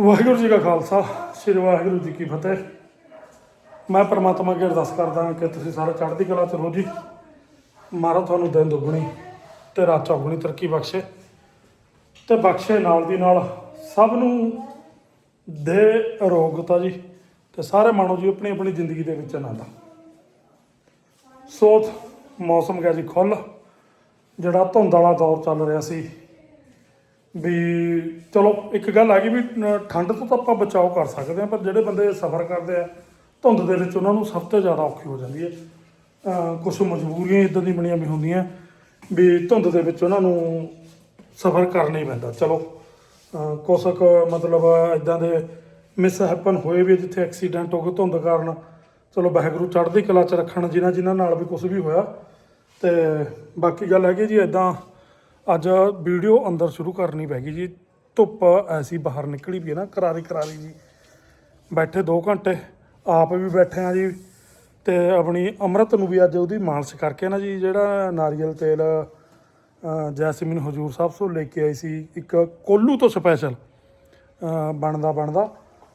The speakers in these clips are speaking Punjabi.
ਵਾਹਿਗੁਰੂ ਜੀ ਕਾ ਖਾਲਸਾ, ਸ੍ਰੀ ਵਾਹਿਗੁਰੂ ਜੀ ਕੀ ਫਤਿਹ। ਮੈਂ ਪਰਮਾਤਮਾ ਅੱਗੇ ਅਰਦਾਸ ਕਰਦਾ ਹਾਂ ਕਿ ਤੁਸੀਂ ਸਾਰੇ ਚੜ੍ਹਦੀ ਕਲਾ ਚ ਰਹੋ ਜੀ। ਮਾਰਾ ਤੁਹਾਨੂੰ ਦਿਨ ਦੁੱਗਣੀ ਤੇ ਰਾਤ ਚੌਗਣੀ ਤਰੱਕੀ ਬਖਸ਼ੇ। ਤੇ ਬਖਸ਼ੇ ਨਾਲ ਦੀ ਨਾਲ ਸਭ ਨੂੰ ਦੇ ਅਰੋਗਤਾ ਜੀ ਤੇ ਸਾਰੇ ਮਾਣੋ ਜੀ ਆਪਣੀ ਆਪਣੀ ਜ਼ਿੰਦਗੀ ਦੇ ਵਿੱਚ ਆਨੰਦ। ਸੋਤ, ਮੌਸਮ ਗਿਆ ਜੀ ਖੁੱਲ ਜਿਹੜਾ ਧੁੰਦ ਵਾਲਾ ਦੌਰ ਚੱਲ ਰਿਹਾ ਸੀ। ਵੀ ਚਲੋ, ਇੱਕ ਗੱਲ ਆ ਗਈ ਵੀ ਠੰਡ ਤੋਂ ਤਾਂ ਆਪਾਂ ਬਚਾਓ ਕਰ ਸਕਦੇ ਹਾਂ, ਪਰ ਜਿਹੜੇ ਬੰਦੇ ਸਫ਼ਰ ਕਰਦੇ ਆ, ਧੁੰਦ ਦੇ ਵਿੱਚ ਉਹਨਾਂ ਨੂੰ ਸਭ ਤੋਂ ਜ਼ਿਆਦਾ ਔਖੀ ਹੋ ਜਾਂਦੀ ਹੈ। ਕੁਝ ਮਜਬੂਰੀਆਂ ਇਦਾਂ ਦੀ ਬਣੀਆਂ ਵੀ ਹੁੰਦੀਆਂ ਵੀ ਧੁੰਦ ਦੇ ਵਿੱਚ ਉਹਨਾਂ ਨੂੰ ਸਫ਼ਰ ਕਰਨਾ ਹੀ ਪੈਂਦਾ। ਚਲੋ, ਅਹ, ਕੁਛ ਕੁ ਮਤਲਬ ਇਦਾਂ ਦੇ ਮਿਸ ਹੈਪਨ ਹੋਏ ਵੀ ਜਿੱਥੇ ਐਕਸੀਡੈਂਟ ਹੋ ਗਏ ਧੁੰਦ ਕਾਰਨ। ਚਲੋ, ਵਾਹਿਗੁਰੂ ਚੜ੍ਹਦੀ ਕਲਾ ਚ ਰੱਖਣ ਜਿਨ੍ਹਾਂ ਜਿਨ੍ਹਾਂ ਨਾਲ ਵੀ ਕੁਝ ਵੀ ਹੋਇਆ। ਤੇ ਬਾਕੀ ਗੱਲ ਹੈਗੀ ਜੀ ਇਦਾਂ ਅੱਜ ਵੀਡੀਓ ਅੰਦਰ ਸ਼ੁਰੂ ਕਰਨੀ ਪੈ ਗਈ ਜੀ। ਧੁੱਪ ਐਸੀ ਬਾਹਰ ਨਿਕਲੀ ਪਈ ਹੈ ਨਾ ਕਰਾਰੀ ਕਰਾਰੀ ਜੀ। ਬੈਠੇ 2 ਘੰਟੇ ਆਪ ਵੀ ਬੈਠੇ ਆ ਜੀ। ਤੇ ਆਪਣੀ ਅੰਮ੍ਰਿਤ ਨੂੰ ਵੀ ਅੱਜ ਉਹਦੀ ਮਾਲਸ਼ ਕਰਕੇ ਨਾ ਜੀ ਜਿਹੜਾ ਨਾਰੀਅਲ ਤੇਲ ਅ, ਜੈਸਮੀਨ ਹਜੂਰ ਸਾਹਿਬ ਤੋਂ ਲੈ ਕੇ ਆਈ ਸੀ ਇੱਕ ਕੋਲੂ ਤੋਂ ਸਪੈਸ਼ਲ ਬਣਦਾ ਬਣਦਾ।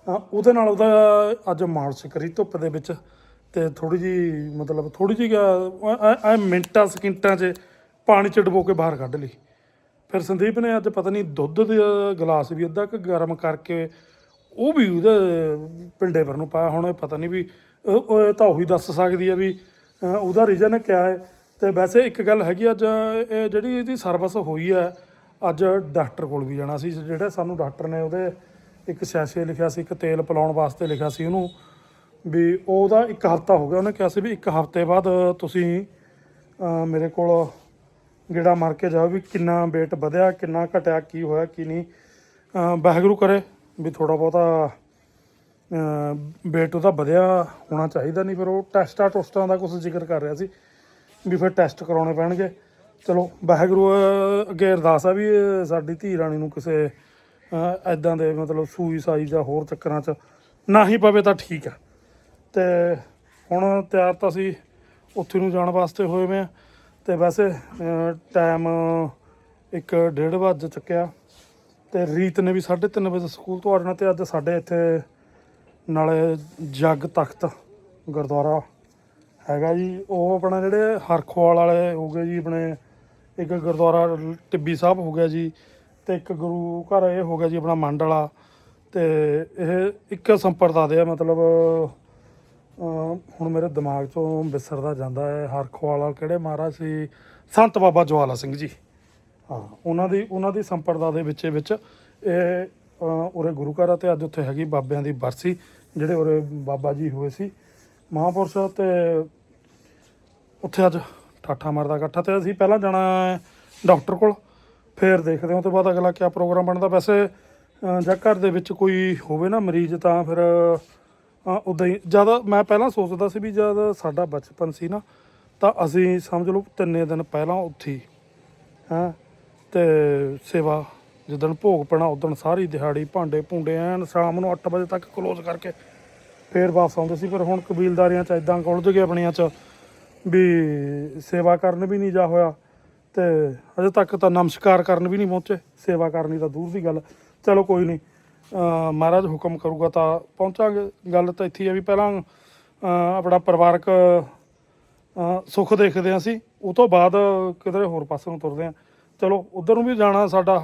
ਉਹਦੇ ਨਾਲ ਉਹਦਾ ਅੱਜ ਮਾਲਸ਼ ਕਰੀ ਧੁੱਪ ਦੇ ਵਿੱਚ। ਤੇ ਥੋੜੀ ਜੀ ਮਤਲਬ ਥੋੜੀ ਜੀ ਐ ਮਿੰਟਾਂ ਸਕਿੰਟਾਂ 'ਚ ਪਾਣੀ 'ਚ ਡਬੋ ਕੇ ਬਾਹਰ ਕੱਢ ਲਈ। ਫਿਰ ਸੰਦੀਪ ਨੇ ਅੱਜ ਪਤਾ ਨਹੀਂ ਦੁੱਧ ਦਾ ਗਲਾਸ ਵੀ ਅੱਧਾ ਕੁ ਗਰਮ ਕਰਕੇ ਉਹ ਵੀ ਉਹਦੇ ਪਿੰਡੇ ਪਰ ਨੂੰ ਪਾਇਆ। ਹੁਣ ਪਤਾ ਨਹੀਂ ਵੀ ਉਹ ਇਹ ਤਾਂ ਉਹੀ ਦੱਸ ਸਕਦੀ ਹੈ ਵੀ ਉਹਦਾ ਰੀਜ਼ਨ ਕਿਆ ਹੈ। ਤੇ ਵੈਸੇ ਇੱਕ ਗੱਲ ਹੈਗੀ ਅੱਜ, ਇਹ ਜਿਹੜੀ ਇਹਦੀ ਸਰਵਿਸ ਹੋਈ ਹੈ ਅੱਜ ਡਾਕਟਰ ਕੋਲ ਵੀ ਜਾਣਾ ਸੀ। ਜਿਹੜੇ ਸਾਨੂੰ ਡਾਕਟਰ ਨੇ ਉਹਦੇ ਇੱਕ ਸੈਸ਼ੇ ਲਿਖਿਆ ਸੀ, ਇੱਕ ਤੇਲ ਪਿਲਾਉਣ ਵਾਸਤੇ ਲਿਖਿਆ ਸੀ ਉਹਨੂੰ, ਵੀ ਉਹਦਾ ਇੱਕ ਹਫਤਾ ਹੋ ਗਿਆ। ਉਹਨੇ ਕਿਹਾ ਸੀ ਵੀ ਇੱਕ ਹਫ਼ਤੇ ਬਾਅਦ ਤੁਸੀਂ ਮੇਰੇ ਕੋਲ ਗੇੜਾ ਮਾਰ ਕੇ ਜਾਓ ਵੀ ਕਿੰਨਾ weight ਵਧਿਆ, ਕਿੰਨਾ ਘਟਿਆ, ਕੀ ਹੋਇਆ, ਕੀ ਨਹੀਂ। ਵਾਹਿਗੁਰੂ ਕਰੇ ਵੀ ਥੋੜਾ ਬਹੁਤਾ weight ਉਹਦਾ ਵਧਿਆ ਹੋਣਾ ਚਾਹੀਦਾ ਨਹੀਂ, ਫਿਰ ਉਹ ਟੈਸਟਾਂ ਟੁਸਟਾਂ ਦਾ ਕੁਝ ਜ਼ਿਕਰ ਕਰ ਰਿਹਾ ਸੀ ਵੀ ਫਿਰ ਟੈਸਟ ਕਰਾਉਣੇ ਪੈਣਗੇ। ਚਲੋ, ਵਾਹਿਗੁਰੂ ਅੱਗੇ ਅਰਦਾਸ ਆ ਵੀ ਸਾਡੀ ਧੀ ਰਾਣੀ ਨੂੰ ਕਿਸੇ ਐਦਾਂ ਦੇ ਮਤਲਬ ਸੂਈ ਸਾਈ ਜਾਂ ਹੋਰ ਚੱਕਰਾਂ 'ਚ ਨਾ ਹੀ ਪਵੇ ਤਾਂ ਠੀਕ ਆ। ਤੇ ਹੁਣ ਤਿਆਰ ਤਾਂ ਅਸੀਂ ਉੱਥੇ ਨੂੰ ਜਾਣ ਵਾਸਤੇ ਹੋਏ ਵੇ ਆ। ਤੇ ਵੈਸੇ ਟਾਈਮ ਇੱਕ ਡੇਢ ਵੱਜ ਚੁੱਕਿਆ। ਤੇ ਰੀਤ ਨੇ ਵੀ 3:30 ਵਜੇ ਸਕੂਲ ਤੋਂ ਆਉਣਾ ਤੇ ਅੱਜ ਸਾਡੇ ਇੱਥੇ ਨਾਲੇ ਜੱਗ ਤਖਤ ਗੁਰਦੁਆਰਾ ਹੈਗਾ ਜੀ। ਉਹ ਆਪਣਾ ਜਿਹੜੇ ਹਰਖੋਵਾਲ ਵਾਲੇ ਹੋ ਗਏ ਜੀ, ਆਪਣੇ ਇੱਕ ਗੁਰਦੁਆਰਾ ਟਿੱਬੀ ਸਾਹਿਬ ਹੋ ਗਿਆ ਜੀ ਤੇ ਇੱਕ ਗੁਰੂ ਘਰ ਇਹ ਹੋ ਗਿਆ ਜੀ, ਆਪਣਾ ਮੰਡ ਵਾਲਾ। ਤੇ ਇਹ ਇੱਕ ਸੰਪਰਦਾ ਦੇ ਆ, ਮਤਲਬ ਹੁਣ ਮੇਰੇ ਦਿਮਾਗ ਚੋਂ ਵਿਸਰਦਾ ਜਾਂਦਾ ਹੈ ਹਰਖੋਵਾਲ ਵਾਲਾ ਕਿਹੜੇ ਮਹਾਰਾਜ ਸੀ? ਸੰਤ ਬਾਬਾ ਜਵਾਲਾ ਸਿੰਘ ਜੀ। ਹਾਂ, ਉਹਨਾਂ ਦੀ ਉਹਨਾਂ ਦੀ ਸੰਪਰਦਾ ਦੇ ਵਿੱਚ ਵਿੱਚ ਇਹ ਉਰੇ ਗੁਰੂ ਘਰ ਆ ਤੇ ਅੱਜ ਉੱਥੇ ਹੈਗੀ ਬਾਬਿਆਂ ਦੀ ਬਰਸੀ, ਜਿਹੜੇ ਉਰੇ ਬਾਬਾ ਜੀ ਹੋਏ ਸੀ। ਮਹਾਂਪੁਰਸ਼ ਤੇ ਉੱਥੇ ਅੱਜ ਠਾਠਾ ਮਾਰਦਾ ਇਕੱਠਾ ਤੇ ਅਸੀਂ ਪਹਿਲਾਂ ਜਾਣਾ ਡਾਕਟਰ ਕੋਲ, ਫਿਰ ਦੇਖਦੇ ਹਾਂ, ਉਹ ਤੋਂ ਬਾਅਦ ਅਗਲਾ ਕਿਆ ਪ੍ਰੋਗਰਾਮ ਬਣਦਾ। ਵੈਸੇ ਜਾਂ ਘਰ ਦੇ ਵਿੱਚ ਕੋਈ ਹੋਵੇ ਨਾ ਮਰੀਜ਼ ਤਾਂ ਫਿਰ ਉਦਾਂ ਹੀ। ਜ਼ਿਆਦਾ ਮੈਂ ਪਹਿਲਾਂ ਸੋਚਦਾ ਸੀ ਵੀ ਜਦ ਸਾਡਾ ਬਚਪਨ ਸੀ ਨਾ, ਤਾਂ ਅਸੀਂ ਸਮਝ ਲਓ ਤਿੰਨੇ ਦਿਨ ਪਹਿਲਾਂ ਉੱਥੇ ਹੀ, ਹੈਂ, ਤੇ ਸੇਵਾ, ਜਿੱਦਣ ਭੋਗ ਪੈਣਾ ਉਦਣ ਸਾਰੀ ਦਿਹਾੜੀ ਭਾਂਡੇ ਭੁੰਡੇ ਐਨ ਸ਼ਾਮ ਨੂੰ 8 ਵਜੇ ਤੱਕ ਕਲੋਜ਼ ਕਰਕੇ ਫੇਰ ਵਾਪਸ ਆਉਂਦੇ ਸੀ। ਪਰ ਹੁਣ ਕਬੀਲਦਾਰੀਆਂ ਚ ਇਦਾਂ ਉਲਝ ਗਏ ਆਪਣੀਆਂ ਚ ਵੀ ਸੇਵਾ ਕਰਨ ਵੀ ਨਹੀਂ ਜਾ ਹੋਇਆ, ਤੇ ਅਜੇ ਤੱਕ ਤਾਂ ਨਮਸਕਾਰ ਕਰਨ ਵੀ ਨਹੀਂ ਪਹੁੰਚੇ। ਸੇਵਾ ਕਰਨੀ ਤਾਂ ਦੂਰ ਦੀ ਗੱਲ। ਚਲੋ ਕੋਈ ਨਹੀਂ ਮਹਾਰਾਜ ਹੁਕਮ ਕਰੂਗਾ ਤਾਂ ਪਹੁੰਚਾਂਗੇ। ਗੱਲ ਤਾਂ ਇੱਥੇ ਹੀ ਆ ਵੀ ਪਹਿਲਾਂ ਆਪਣਾ ਪਰਿਵਾਰਕ ਸੁੱਖ ਦੇਖਦੇ ਹਾਂ ਅਸੀਂ। ਉਹ ਤੋਂ ਬਾਅਦ ਕਿਧਰੇ ਹੋਰ ਪਾਸੇ ਨੂੰ ਤੁਰਦੇ ਹਾਂ। ਚਲੋ, ਉਧਰ ਨੂੰ ਵੀ ਜਾਣਾ ਸਾਡਾ,